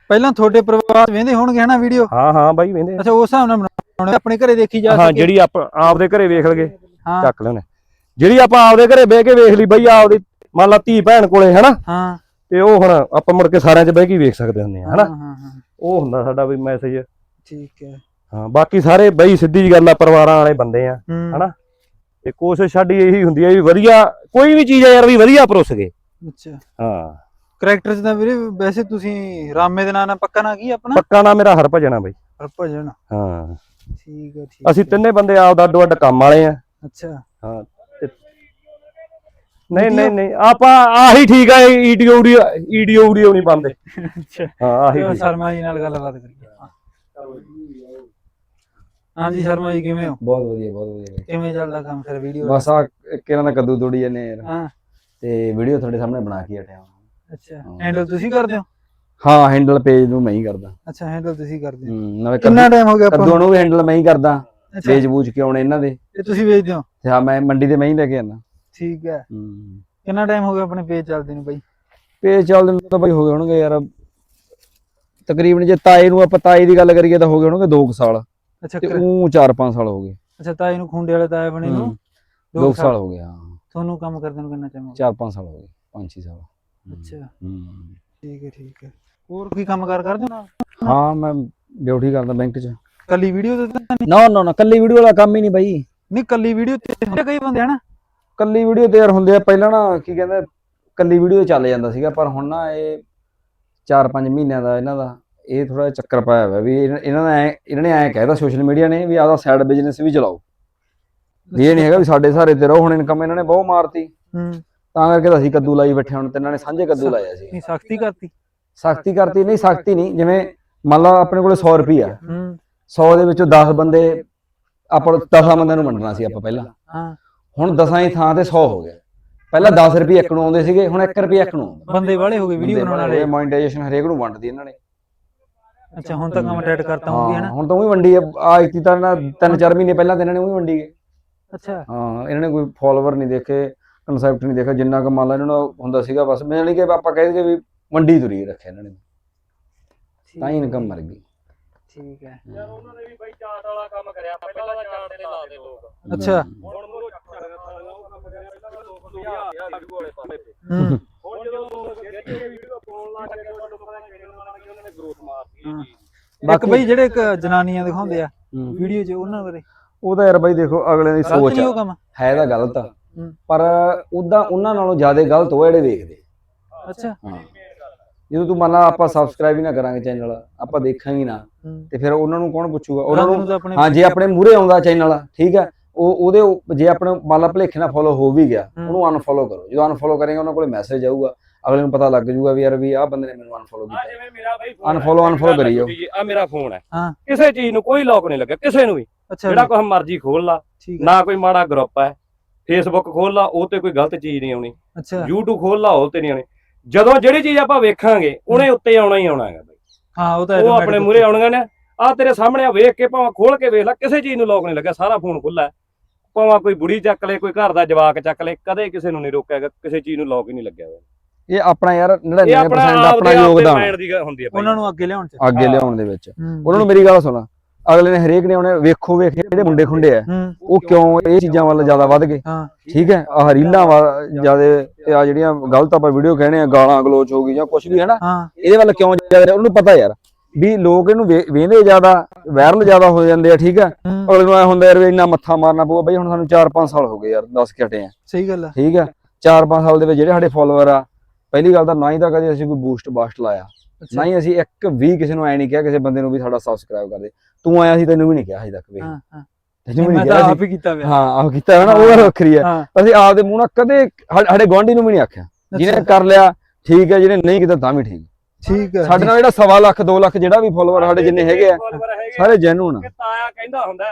Speaker 2: ਪਹਿਲਾਂ ਤੁਹਾਡੇ ਪਰਿਵਾਰ ਵੇਂਦੇ ਹੋਣਗੇ ਹਨਾ ਵੀਡੀਓ?
Speaker 3: ਹਾਂ ਹਾਂ ਬਾਈ ਵੇਂਦੇ
Speaker 2: ਅੱਛਾ ਉਸ ਹਿਸਾਬ ਨਾਲ ਬਣਾਉਣੇ ਆਪਣੇ ਘਰੇ ਦੇਖੀ ਜਾ
Speaker 3: ਹਾਂ
Speaker 2: ਸਕੇ।
Speaker 3: ਜਿਹੜੀ ਆਪ ਆਪਦੇ ਘਰੇ ਵੇਖ ਲਗੇ
Speaker 2: ਹਾਂ।
Speaker 3: ਚੱਕ ਲੈਣੇ। ਜਿਹੜੀ ਆਪਾਂ ਆਪਦੇ ਘਰੇ ਬਹਿ ਕੇ ਵੇਖ ਲਈ ਬਈ ਆਪਦੀ ਮੰਨ ਲਾ ਧੀ ਭੈਣ ਕੋਲੇ ਹਨਾ?
Speaker 2: ਹਾਂ।
Speaker 3: ਤੇ ਉਹ ਹੁਣ ਆਪਾਂ ਮੁੜ ਕੇ ਸਾਰਿਆਂ 'ਚ ਬਹਿ ਕੇ ਹੀ ਵੇਖ ਸਕਦੇ ਹੁੰਦੇ ਆ ਹਨਾ?
Speaker 2: ਹਾਂ ਹਾਂ ਹਾਂ।
Speaker 3: ਉਹ ਹੁੰਦਾ ਸਾਡਾ ਵੀ ਮੈਸੇਜ
Speaker 2: ਠੀਕ ਹੈ।
Speaker 3: ਹਾਂ ਬਾਕੀ ਸਾਰੇ ਬਈ ਸਿੱਧੀ ਜੀ ਗੱਲ ਆ ਪਰਿਵਾਰਾਂ ਵਾਲੇ ਬੰਦੇ ਆ
Speaker 2: ਹੂੰ।
Speaker 3: ਹਨਾ? ਤੇ ਕੋਸ਼ਿਸ਼ ਸਾਡੀ ਇਹੀ ਹੁੰਦੀ ਹੈ ਵੀ ਵਧੀਆ ਕੋਈ ਵੀ ਚੀਜ਼ ਆ ਯਾਰ ਵੀ ਵਧੀਆ ਪਰੋਸ ਗਏ
Speaker 2: ਅੱਛਾ।
Speaker 3: ਹਾਂ।
Speaker 2: ਕਰੈਕਟਰ ਚ ਤਾਂ ਵੀਰੇ ਵੈਸੇ ਤੁਸੀਂ ਰਾਮੇ ਦੇ ਨਾਂ ਨਾਲ ਪੱਕਾ ਨਾਂ ਕੀ ਆਪਣਾ?
Speaker 3: ਪੱਕਾ ਨਾ ਮੇਰਾ ਹਰਭਜਨ ਆ ਬਾਈ।
Speaker 2: ਹਰਭਜਨ
Speaker 3: ਹਾਂ।
Speaker 2: ਠੀਕ ਹੈ ਠੀਕ
Speaker 3: ਅਸੀਂ
Speaker 2: ਹੈ।
Speaker 3: ਤਿੰਨੇ ਬੰਦੇ ਆਪਦਾ ਅੱਡੋ ਅੱਡ ਕੰਮ ਵਾਲੇ ਆ।
Speaker 2: ਅੱਛਾ।
Speaker 3: ਹਾਂ ਤੇ- ਨਹੀਂ ਨਹੀਂ ਨਹੀਂ ਆਪਾਂ ਆਹੀ ਠੀਕ ਆ ਈਡੀਓ ਈਡੀਓ ਈਡੀਓ ਨਹੀਂ ਪਾਉਂਦੇ
Speaker 2: ਅੱਛਾ।
Speaker 3: ਹਾਂ ਆਹੀ ਠੀਕ।
Speaker 2: ਸ਼ਰਮਾ ਜੀ ਨਾਲ ਗੱਲਬਾਤ ਕਰੀਏ। ਹਾਂਜੀ ਸ਼ਰਮਾ ਜੀ ਕਿਵੇਂ ਹੋ?
Speaker 5: ਬਹੁਤ ਵਧੀਆ ਬਹੁਤ ਵਧੀਆ
Speaker 2: ਕਿਵੇਂ ਚੱਲਦਾ ਕੰਮ ਫਿਰ ਵੀਡੀਓ
Speaker 5: ਬਸ ਆ ਕਿਹਨਾਂ ਦਾ ਕੱਦੂ ਤੋੜੀ ਜਾਂਦੇ ਯਾਰ।
Speaker 2: ਹਾਂ।
Speaker 5: ਤੇ ਵੀਡੀਓ ਤੁਹਾਡੇ ਸਾਹਮਣੇ ਬਣਾ ਕੇ ਹਟਿਆ
Speaker 2: ਅੱਛਾ ਹੈਂਡਲ ਤੁਸੀਂ ਕਰਦੇ ਹੋ?
Speaker 5: ਹਾਂ ਹੈਂਡਲ ਪੇਜ ਨੂੰ ਮੈਂ ਹੀ ਕਰਦਾ।
Speaker 2: ਅੱਛਾ ਹੈਂਡਲ ਤੁਸੀਂ ਕਰਦੇ ਹੋ।
Speaker 5: ਹੂੰ ਨਵੇਂ
Speaker 2: ਕਿੰਨਾ ਟਾਈਮ ਹੋ ਗਿਆ ਆਪਾਂ
Speaker 5: ਕੱਦੂ
Speaker 2: ਨੂੰ?
Speaker 5: ਵੀ ਹੈਂਡਲ ਮੈਂ ਹੀ ਕਰਦਾ।
Speaker 2: ਅੱਛਾ।
Speaker 5: ਵੇਚ ਬੂਝ ਕੇ ਆਉਣੇ ਇਹਨਾਂ ਦੇ।
Speaker 2: ਇਹ ਤੁਸੀਂ ਵੇਚਦੇ ਹੋ?
Speaker 5: ਤੇ ਹਾਂ ਮੈਂ ਮੰਡੀ ਤੇ ਮੈਂ ਹੀ ਲੈ ਕੇ ਆਣਾ
Speaker 2: ਠੀਕ ਹੈ।
Speaker 5: ਹੂੰ।
Speaker 2: ਕਿੰਨਾ ਟਾਈਮ ਹੋ ਗਿਆ ਆਪਣੇ ਪੇਜ ਚੱਲਦੇ ਨੂੰ ਬਾਈ?
Speaker 5: ਪੇਜ ਚੱਲਦੇ ਨੂੰ ਤਾਂ ਬਈ ਹੋ ਗਏ ਹੋਣਗੇ ਯਾਰ। ਤਕਰੀਬਨ ਜੇ ਤਾਏ ਨੂੰ ਆਪਾਂ ਤਾਏ ਦੀ ਗੱਲ ਕਰੀਏ ਤਾਂ ਹੋ ਗਏ ਹੋਣਗੇ 2 ਸਾਲ।
Speaker 2: ਅੱਛਾ
Speaker 5: ਤੇ ਉਹ 4-5 ਸਾਲ ਹੋ ਗਏ।
Speaker 2: ਅੱਛਾ ਤਾਏ ਨੂੰ ਖੁੰਡੇ ਵਾਲੇ ਤਾਏ ਬਣੇ ਨੂੰ?
Speaker 5: 2 ਸਾਲ। ਹੋ ਗਏ ਹਾਂ।
Speaker 2: ਤੁਹਾਨੂੰ ਕੰਮ ਕਰਦੇ ਨੂੰ ਕਿੰਨਾ ਟਾਈਮ ਹੋ ਗਿਆ?
Speaker 5: 4-5 ਸਾਲ ਹੋ ਗਏ 5-6 ਸਾਲ।
Speaker 2: ਅੱਛਾ।
Speaker 5: ਹੂੰ।
Speaker 2: ਠੀਕ ਹੈ ਠੀਕ ਹੈ। ਹੋਰ ਕੋਈ ਕੰਮ ਕਾਰ ਕਰਦੇ ਨਾਲ?
Speaker 5: ਹਾਂ ਮੈਂ ਡਿਊਟੀ ਕਰਦਾ ਬੈਂਕ 'ਚ।
Speaker 2: ਕੱਲੀ ਵੀਡੀਓ ਤੇ ਤਾਂ ਨਹੀਂ?
Speaker 5: ਨਾ ਨਾ ਨਾ ਕੱਲੀ ਵੀਡੀਓ ਵਾਲਾ ਕੰਮ ਹੀ ਨਹੀਂ ਬਾਈ।
Speaker 2: ਨਹੀਂ ਕੱਲੀ ਵੀਡੀਓ ਤੇ ਕਈ ਬੰਦੇ ਹਨ?
Speaker 5: ਕੱਲੀ ਵੀਡੀਓ ਤੇ ਯਾਰ ਹੁੰਦੇ ਆ ਪਹਿਲਾਂ ਨਾ ਕੀ ਕਹਿੰਦੇ ਕੱਲੀ ਵੀਡੀਓ ਚੱਲ ਜਾਂਦਾ ਸੀਗਾ ਪਰ ਹੁਣ ਨਾ ਇਹ 4-5 ਮਹੀਨਿਆਂ ਦਾ ਇਹਨਾਂ ਦਾ ਇਹ ਥੋੜਾ ਚੱਕਰ ਪਾਇਆ ਹੋਇਆ ਵੀ ਇਹਨਾਂ ਨੇ ਇਹਨਾਂ ਨੇ ਐਂ ਕਹਿਦਾ ਸੋਸ਼ਲ ਮੀਡੀਆ ਨੇ ਵੀ ਆਦਾ ਸਾਈਡ ਬਿਜ਼ਨਸ ਵੀ ਚਲਾਓ। ਵੀ ਇਹ ਨਹੀਂ ਹੈਗਾ ਵੀ ਸਾਡੇ ਸਾਰੇ ਤੇ ਰਹੋ ਹੁਣ ਇਨਕਮ ਇਹਨਾਂ ਨੇ ਬਹੁਤ ਮਾਰਤੀ।
Speaker 2: ਹੂੰ।
Speaker 5: ਤਾਂ ਕਰਕੇ ਤਾਂ ਅਸੀਂ ਕੱਦੂ ਲਾਈ ਬੈਠੇ ਹੁਣ ਤਿੰਨਾਂ ਨੇ ਸਾਂਝੇ ਕੱਦੂ ਲਾਇਆ ਸੀ
Speaker 2: ਨਹੀਂ ਸਖਤੀ ਕਰਤੀ।
Speaker 5: ਸਖਤੀ ਕਰਤੀ ਨਹੀਂ ਸਖਤੀ ਨਹੀਂ ਜਿਵੇਂ ਮੰਨ ਲਾ ਆਪਣੇ ਕੋਲੇ 100 ਰੁਪਈਆ।
Speaker 2: ਹੂੰ।
Speaker 5: 100 ਦੇ ਵਿੱਚੋਂ 10 ਬੰਦੇ ਆਪਾਂ 10 ਬੰਦਿਆਂ ਨੂੰ ਵੰਡਣਾ ਸੀ ਆਪਾਂ ਪਹਿਲਾਂ।
Speaker 2: ਹਾਂ।
Speaker 5: ਹੁਣ 10 ਦੀ ਥਾਂ ਤੇ 100 ਹੋ ਗਿਆ। ਪਹਿਲਾਂ 10 ਰੁਪਏ ਇੱਕ ਨੂੰ ਆਉਂਦੇ ਸੀਗੇ ਹੁਣ 1 ਰੁਪਏ ਇੱਕ ਨੂੰ
Speaker 2: ਬੰਦੇ ਵਾਲੇ ਹੋ ਗਏ ਵੀਡੀਓ ਬਣਾਉਣ ਵਾਲੇ
Speaker 5: ਮੋਨਟਾਈਜੇਸ਼ਨ ਹਰੇਕ ਨੂੰ ਵੰਡਦੀ ਇਹਨਾਂ ਨੇ।
Speaker 2: ਅੱਛਾ ਹੁਣ ਤਾਂ ਕੰਮ ਟੈਟ ਕਰਤਾ ਹੋਊਗੀ
Speaker 5: ਹਾਂ
Speaker 2: ਹਨਾ?
Speaker 5: ਹੁਣ ਤਾਂ ਉਹੀ ਵੰਡੀ ਆ। ਆ ਇਤੀ ਤਾਂ ਨਾ ਤਿੰਨ ਚਾਰ ਮਹੀਨੇ ਪਹਿਲਾਂ ਤਾਂ ਇਹਨਾਂ ਨੇ ਉਹੀ ਵੰਡੀ ਗਏ
Speaker 2: ਅੱਛਾ।
Speaker 5: ਹਾਂ ਇਹਨਾਂ ਨੇ ਕੋਈ ਫਾਲੋਅਰ ਨਹੀਂ ਦੇਖੇ ਕਨਸੈਪਟ ਨਹੀਂ ਦੇਖਿਆ ਜਿੰਨਾ ਕੁ ਮੰਨ ਲਾ ਇਹਨਾਂ ਨੂੰ ਹੁੰਦਾ ਸੀਗਾ ਬਸ। ਮੈਂ ਨਹੀਂ ਕਿ ਆਪਾਂ ਕਹਿ ਦਈਏ ਵੀ ਵੰਡੀ ਤੁਰੀ ਰੱਖਿਆ ਇਹਨਾਂ ਨੇ। ਤਾਂ ਹੀ ਇਨਕਮ ਮਰ ਗਈ।
Speaker 2: ਠੀਕ ਹੈ।
Speaker 1: ਯਾਰ ਉਹਨਾਂ ਨੇ ਵੀ ਬਾਈ ਚਾਟ ਵਾਲਾ ਕੰਮ ਕਰਿਆ ਪਹਿਲਾਂ ਤਾਂ ਚਾਟ ਤੇ ਲਾ ਦੇ ਲੋਕ।
Speaker 2: ਅੱਛਾ।
Speaker 1: ਹੁਣ ਮੂਰੋ ਚੱਕ ਰਿਹਾ ਉਹ ਕੰਮ ਕਰਿਆ ਪਹਿਲਾਂ ਤਾਂ ਲੋਕ ਲੋਕ ਵੀਡੀਓ ਵਾਲੇ ਪਾਸੇ।
Speaker 2: ਹੂੰ।
Speaker 1: ਹੁਣ ਜਦੋਂ ਲੋਕ ਖਿੱਚ ਕੇ ਵੀਡੀਓ ਪਾਉਣ ਲੱਗ ਗਏ ਤੁਹਾਨੂੰ ਪਤਾ ਕਿਹੜੇ ਨਾਲ ਲੱਗੇ ਉਹਨਾਂ ਨੇ ਗਰੋਥ ਮਾਰਤੀ
Speaker 2: ਹਾਂ।
Speaker 1: ਜੀ।
Speaker 2: ਇੱਕ ਬਈ ਜਿਹੜੇ ਇੱਕ ਜਨਾਨੀਆਂ ਦਿਖਾਉਂਦੇ ਆ। ਵੀਡੀਓ 'ਚ ਉਹਨਾਂ ਬਾਰੇ।
Speaker 5: ਉਹ ਤਾਂ ਯਾਰ ਬਾਈ ਦੇਖੋ ਅਗਲੇ ਦੀ ਸੋਚ ਹੈ ਤਾਂ ਗਲਤ ਆ। ਪਰ ਉਦਾਂ ਉਹਨਾਂ ਨਾਲੋਂ ਜ਼ਿਆਦਾ ਗਲਤ ਉਹ ਜਿਹੜੇ ਵੇਖਦੇ
Speaker 2: ਅੱਛਾ।
Speaker 5: ਹਾਂ। ਜਦੋਂ ਤੂੰ ਮੰਨ ਲਾ ਆਪਾਂ ਸਬਸਕ੍ਰਾਈਬ ਹੀ ਨਾ ਕਰਾਂਗੇ ਚੈਨਲ ਆਪਾਂ ਦੇਖਾਂਗੇ ਨਾ। ਤੇ ਫਿਰ ਉਹਨਾਂ ਨੂੰ ਕੌਣ ਪੁੱਛੂਗਾ? ਉਹਨਾਂ
Speaker 2: ਨੂੰ
Speaker 5: ਹਾਂ ਜੇ ਆਪਣੇ ਮੂਹਰੇ ਆਉਂਦਾ ਚੈਨਲ ਠੀਕ ਹੈ ਉਹ ਉਹਦੇ ਜੇ ਆਪਣੇ ਮੰਨ ਲਾ ਭਲੇਖੇ ਨਾਲ ਫੋਲੋ ਹੋ ਵੀ ਗਿਆ
Speaker 2: ਹੂੰ।
Speaker 5: ਉਹਨੂੰ ਅਨਫੋਲੋ ਕਰੋ। ਜਦੋਂ ਅਨਫੋਲੋ ਕਰੇਗਾ ਉਹਨਾਂ ਕੋਲੇ ਮੈਸੇਜ ਆਊਗਾ। ਅਗਲੇ ਨੂੰ ਪਤਾ ਲੱਗ ਜਾਊਗਾ ਵੀ ਯਾਰ ਵੀ ਆਹ ਬੰਦੇ ਨੇ ਮੈਨੂੰ ਅਨਫੋਲੋ
Speaker 1: ਆ
Speaker 5: ਕੀਤਾ
Speaker 1: ਜਿਵੇਂ ਮੇਰਾ ਬਾਈ
Speaker 5: Unfollow, unfollow ਕਰੀ ਜਾਓ।
Speaker 1: ਆ ਮੇਰਾ ਫੋਨ ਹੈ।
Speaker 2: ਹਾਂ।
Speaker 1: ਕਿਸੇ ਚੀਜ਼ ਨੂੰ ਕੋਈ ਲੋਕ ਨਹੀਂ ਲੱਗਿਆ ਕਿਸੇ ਨੂੰ ਵੀ। ਜਿਹੜਾ ਕੁਝ ਮਰਜ਼ੀ ਖੋਲ ਲਾ
Speaker 2: ਹੈ।
Speaker 1: ਨਾ ਕੋਈ ਮਾੜਾ ਗਰੁੱਪ ਹੈ। ਫੇਸਬੁੱਕ ਖੋਲ ਲਾ ਉਹ ਤੇ ਕੋਈ ਗਲਤ ਚੀਜ਼ ਨਹੀਂ ਆਉਣੀ।
Speaker 2: ਅੱਛਾ।
Speaker 1: YouTube ਖੋਲ ਲਾ ਉਹ ਤੇ ਨਹੀਂ ਆਉਣੀ। ਜਦੋਂ ਜਿਹੜੀ ਚੀਜ਼ ਆਪਾਂ ਵੇਖਾਂਗੇ ਉਹਨੇ ਉੱਤੇ ਆਉਣਾ ਹੀ ਆਉਣਾ ਹੈਗਾ ਬਾਈ।
Speaker 2: ਹਾਂ ਉਹ ਤਾਂ
Speaker 1: ਉਹ ਆਪਣੇ ਮੂਹਰੇ ਆਉਣਗੇ ਨੇ। ਆ ਤੇਰੇ ਸਾਹਮਣੇ ਆ ਵੇਖ ਕੇ ਭਾਵੇਂ ਖੋਲ ਕੇ ਵੇਖ ਲੈ ਕਿਸੇ ਚੀਜ਼ ਨੂੰ ਲੋਕ ਨਹੀਂ ਲੱਗਿਆ ਸਾਰਾ ਫੋਨ ਖੁੱਲਾ ਭਾਵੇਂ ਕੋਈ ਬੁੜੀ ਚੱਕ ਲੇ ਕੋਈ ਘਰ ਦਾ ਜਵਾਕ ਚੱਕ ਲੇ ਕਦੇ ਕਿਸੇ ਨੂੰ ਨਹੀਂ ਰੋਕਿਆ ਗਿਆ ਕਿਸੇ ਚੀਜ਼ ਨੂੰ ਲੋਕ ਹੀ ਨਹੀਂ ਲੱਗਿਆ ਹੋਇਆ।
Speaker 5: ਇਹ ਆਪਣਾ ਯਾਰ
Speaker 1: ਇਹ
Speaker 5: 99%
Speaker 1: ਆਪਣਾ
Speaker 5: ਯੋਗਦਾਨ।
Speaker 2: ਉਹਨਾਂ ਨੂੰ ਅੱਗੇ ਲਿਆਉਣ ਚ।
Speaker 5: ਅੱਗੇ। ਲਿਆਉਣ ਦੇ ਵਿੱਚ। ਉਹਨਾਂ ਨੂੰ ਮੇਰੀ ਗੱਲ ਸੁਣਾ। ਅਗਲੇ ਨੇ ਹਰੇਕ ਨੇ ਉਹਨੇ ਵੇਖੋ ਵੇਖ ਜਿਹੜੇ ਮੁੰਡੇ ਖੁੰਡੇ ਆ। ਉਹ ਕਿਉਂ ਇਹ ਚੀਜ਼ਾਂ ਵੱਲ ਜ਼ਿਆਦਾ ਵੱਧ ਗਏ? ਠੀਕ ਹੈ? ਆਹ ਰੀਲਾਂ ਵਾ ਜ਼ਿਆਦਾ ਆ ਜਿਹੜੀਆਂ ਗਲਤ ਆਪਾਂ ਵੀਡੀਓ ਕਹਿੰਦੇ ਆ ਗਾਲਾਂ ਗਲੋਚ ਹੋ ਗਈ ਜਾਂ ਕੁਝ ਵੀ ਹੈ ਨਾ
Speaker 2: ਹਾਂ।
Speaker 5: ਇਹਦੇ ਵੱਲ ਕਿਉਂ ਜ਼ਿਆਦਾ ਉਹਨੂੰ ਪਤਾ ਯਾਰ। ਵੀ ਲੋਕ ਇਹਨੂੰ ਵੇ- ਵੇਖਦੇ ਜ਼ਿਆਦਾ ਵਾਇਰਲ ਜ਼ਿਆਦਾ ਹੋ ਜਾਂਦੇ ਆ ਠੀਕ ਹੂੰ, ਅਗਲੇ ਨੂੰ ਐ ਹੁੰਦਾ ਯਾਰ ਵੀ ਇੰਨਾ ਮੱਥਾ ਮਾਰਨਾ ਪਊਗਾ ਬਈ ਹੁਣ ਸਾਨੂੰ 4-5 ਸਾਲ ਹੋ ਗਏ ਯਾਰ ਦੱਸ ਕੇ ਹਟੇ ਆ।
Speaker 2: ਸਹੀ ਗੱਲ ਆ।
Speaker 5: ਠੀਕ ਹੈ 4-5 ਸਾਲ ਦੇ ਵਿੱਚ ਜਿਹੜੇ ਸਾਡੇ ਫਾਲੋਅਰ ਆ ਪਹਿਲੀ ਗੱਲ ਤਾਂ ਨਾ ਹੀ ਤਾਂ ਕਦੇ ਅਸੀਂ ਕੋਈ ਬੂਸਟ ਬਾਸਟ ਲਾਇਆ। ਨਾ ਹੀ ਅਸੀਂ ਇੱਕ ਵੀ ਕਿਸੇ ਨੂੰ ਐ ਨਹੀਂ ਕਿਹਾ ਕਿਸੇ ਬੰਦੇ ਨੂੰ ਵੀ ਸਾਡਾ ਸਬਸਕ੍ਰਾਈਬ ਕਰ ਦੇ। ਤੂੰ ਆਇਆ ਸੀ ਤੈਨੂੰ ਵੀ ਨਹੀਂ ਕਿਹਾ ਹਜੇ ਤੱਕ ਵੀ।
Speaker 2: ਹਾਂ ਹਾਂ।
Speaker 5: ਤੈਨੂੰ ਵੀ ਨਹੀਂ ਕਿਹਾ
Speaker 2: ਆਪ। ਹੀ ਕੀਤਾ ਵਿਆ
Speaker 5: ਹਾਂ ਆਹ ਕੀਤਾ ਹੈ ਨਾ ਉਹ ਵੱਖਰੀ ਹੈ।
Speaker 2: ਹਾਂ
Speaker 5: ਅਸੀਂ ਆਪਦੇ ਮੂੰਹ ਨਾਲ ਕਦੇ ਸਾਡੇ ਗੁਆਂਢੀ ਨੂੰ ਵੀ ਨਹੀਂ ਆਖਿਆ। ਜਿਹਨੇ ਕਰ ਲਿਆ ਠੀਕ ਹੈ ਜਿਹਨੇ ਨਹੀਂ ਕੀਤਾ ਤਾਂ ਵੀ ਠੀਕ।
Speaker 2: ਠੀਕ ਹੈ।
Speaker 5: ਸਾਡੇ ਨਾਲ ਜਿਹੜਾ ਸਵਾ ਲੱਖ 2 ਲੱਖ ਜਿਹੜਾ ਵੀ ਫਾਲੋਅਰ ਸਾਡੇ ਜਿੰਨੇ ਹੈਗੇ ਆ
Speaker 1: ਆ।
Speaker 5: ਸਾਰੇ ਜੈਨੂਨ
Speaker 1: ਕਿ ਤਾਇਆ ਕਹਿੰਦਾ ਹੁੰਦਾ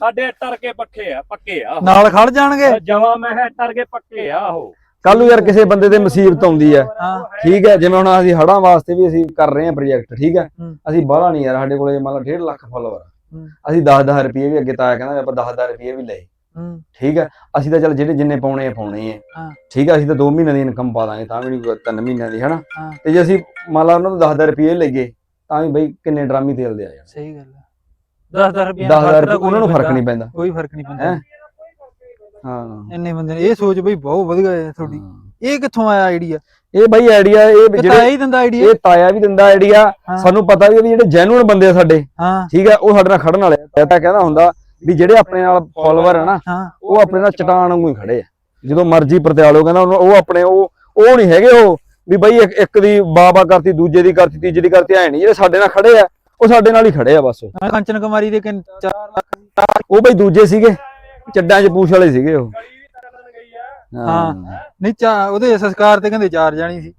Speaker 1: ਸਾਡੇ ਟਰਕੇ ਪੱਕੇ ਆ ਪੱਕੇ ਆ
Speaker 2: ਨਾਲ ਖੜ ਜਾਣਗੇ।
Speaker 1: ਜਮਾ ਮੈਂ ਹੈ ਟਰਕੇ ਪੱਕੇ ਆ ਉਹ।
Speaker 5: ਕੱਲ ਨੂੰ ਯਾਰ ਕਿਸੇ ਬੰਦੇ ਤੇ ਮੁਸੀਬਤ ਆਉਂਦੀ ਹੈ। ਠੀਕ ਹੈ ਜਿਵੇਂ ਹੁਣ ਅਸੀਂ ਹੜਾਂ ਵਾਸਤੇ ਵੀ ਅਸੀਂ ਕਰ ਰਹੇ ਹਾਂ ਪ੍ਰੋਜੈਕਟ ਠੀਕ ਹੈ। ਅਸੀਂ ਬਾਹਲਾ ਨਹੀਂ ਯਾਰ ਸਾਡੇ ਕੋਲੇ ਮੰਨ ਲਾ 1.5 ਲੱਖ ਫਾਲੋਅਰ। ਅਸੀਂ 10-10 ਰੁਪਏ ਵੀ ਅੱਗੇ ਤਾਂ ਕਹਿੰਦਾ ਆਪਾਂ 10-10 ਰੁਪਏ ਵੀ ਲਏ। ਠੀਕ ਹੈ ਅਸੀਂ ਤਾਂ ਚੱਲ ਜਿਹੜੇ ਜਿੰਨੇ ਪਾਉਣੇ ਆ ਪਾਉਣੇ ਆ।
Speaker 2: ਹਾਂ।
Speaker 5: ਠੀਕ ਹੈ ਅਸੀਂ ਤਾਂ 2 ਮਹੀਨਿਆਂ ਦੀ ਇਨਕਮ ਪਾ ਦਾਂਗੇ ਤਾਂ ਵੀ ਨਹੀਂ 3 ਮਹੀਨਿਆਂ ਦੀ ਹਨਾ?
Speaker 2: ਹਾਂ।
Speaker 5: ਤੇ ਜੇ ਅਸੀਂ ਮੰਨ ਲਾ ਉਹਨਾਂ ਤੋਂ 10-10 ਰੁਪਏ ਲਈਏ ਤਾਂ ਵੀ ਬਈ ਕਿੰਨੇ ਡਰਾਮੀ ਤੇਲ ਦੇ ਆ ਜਾਣ।
Speaker 2: ਸਹੀ ਗੱਲ ਆ 10000 ਰੁਪਏ
Speaker 5: 10000 ਰੁਪਏ ਉਹਨਾਂ ਨੂੰ ਫ਼ਰਕ ਨਹੀਂ ਪੈਂਦਾ।
Speaker 2: ਕੋਈ ਫ਼ਰਕ ਨਹੀਂ ਪੈਂਦਾ।
Speaker 5: ਹੈਂ? ਹਾਂ।
Speaker 2: ਇੰਨੇ ਬੰਦੇ ਨੇ ਇਹ ਸੋਚ ਬਈ ਬਹੁਤ ਵਧੀਆ ਹੈ ਤੁਹਾਡੀ।
Speaker 5: ਹਾਂ।
Speaker 2: ਇਹ ਕਿੱਥੋਂ ਆਇਆ ਆਈਡੀਆ
Speaker 5: ਇਹ ਬਈ ਆਈਡੀਆ ਇਹ ਜਿਹੜੇ
Speaker 2: ਹੀ ਦਿੰਦਾ ਆਈਡੀਆ
Speaker 5: ਇਹ ਤਾਇਆ ਵੀ ਦਿੰਦਾ ਆਈਡੀਆ
Speaker 2: ਹਾਂ।
Speaker 5: ਸਾਨੂੰ ਪਤਾ ਵੀ ਹੈ ਜਿਹੜੇ ਜੈਨੂਨ ਬੰਦੇ ਆ ਸਾਡੇ।
Speaker 2: ਹਾਂ।
Speaker 5: ਠੀਕ ਹੈ ਉਹ ਸਾਡੇ ਨਾਲ ਖੜਨ ਵਾਲੇ ਆ। ਤਾਂ ਕਹਿੰਦਾ ਹੁੰਦਾ ਵੀ ਜਿਹੜੇ ਆਪਣੇ ਨਾਲ ਫਾਲੋਅਰ ਹੈ ਨਾ।
Speaker 2: ਹਾਂ।
Speaker 5: ਉਹ ਆਪਣੇ ਨਾਲ ਚਟਾਨ ਵਾਂਗੂ ਹੀ ਖੜੇ ਆ। ਜਦੋਂ ਮਰਜ਼ੀ ਪ੍ਰਤਿਆਲੋ ਕਹਿੰਦਾ ਉਹ ਆਪਣੇ ਉਹ ਉਹ ਨਹੀਂ ਹੈਗੇ ਉਹ ਵੀ ਬਈ ਇੱਕ ਇੱਕ ਦੀ ਬਾਬਾ ਕਰਤੀ ਦੂਜੇ ਦੀ ਕਰਤੀ ਤੀਜੇ ਦੀ ਕਰਤੀ ਐ ਨਹੀਂ ਜਿਹੜੇ ਸਾਡੇ ਨਾਲ ਖੜੇ ਆ ਉਹ ਸਾਡੇ ਨਾਲ ਹੀ ਖੜੇ ਆ ਬਸ।
Speaker 2: ਕੰਚਨ ਕੁਮਾਰੀ ਦੇ ਕਿੰਨ 4 ਲੱਖ
Speaker 5: ਉਹ ਬਈ ਦੂਜੇ ਸੀਗੇ ਚੱਡਾਂ 'ਚ ਪੂਛ ਵਾਲੇ ਸੀਗੇ ਉਹ।
Speaker 2: ਹਾਂ। ਨਹੀਂ ਚਾ ਉਹਦੇ ਸੰਸਕਾਰ ਤੇ ਕਹਿੰਦੇ ਚਾਰ ਜਾਣੀ ਸੀ।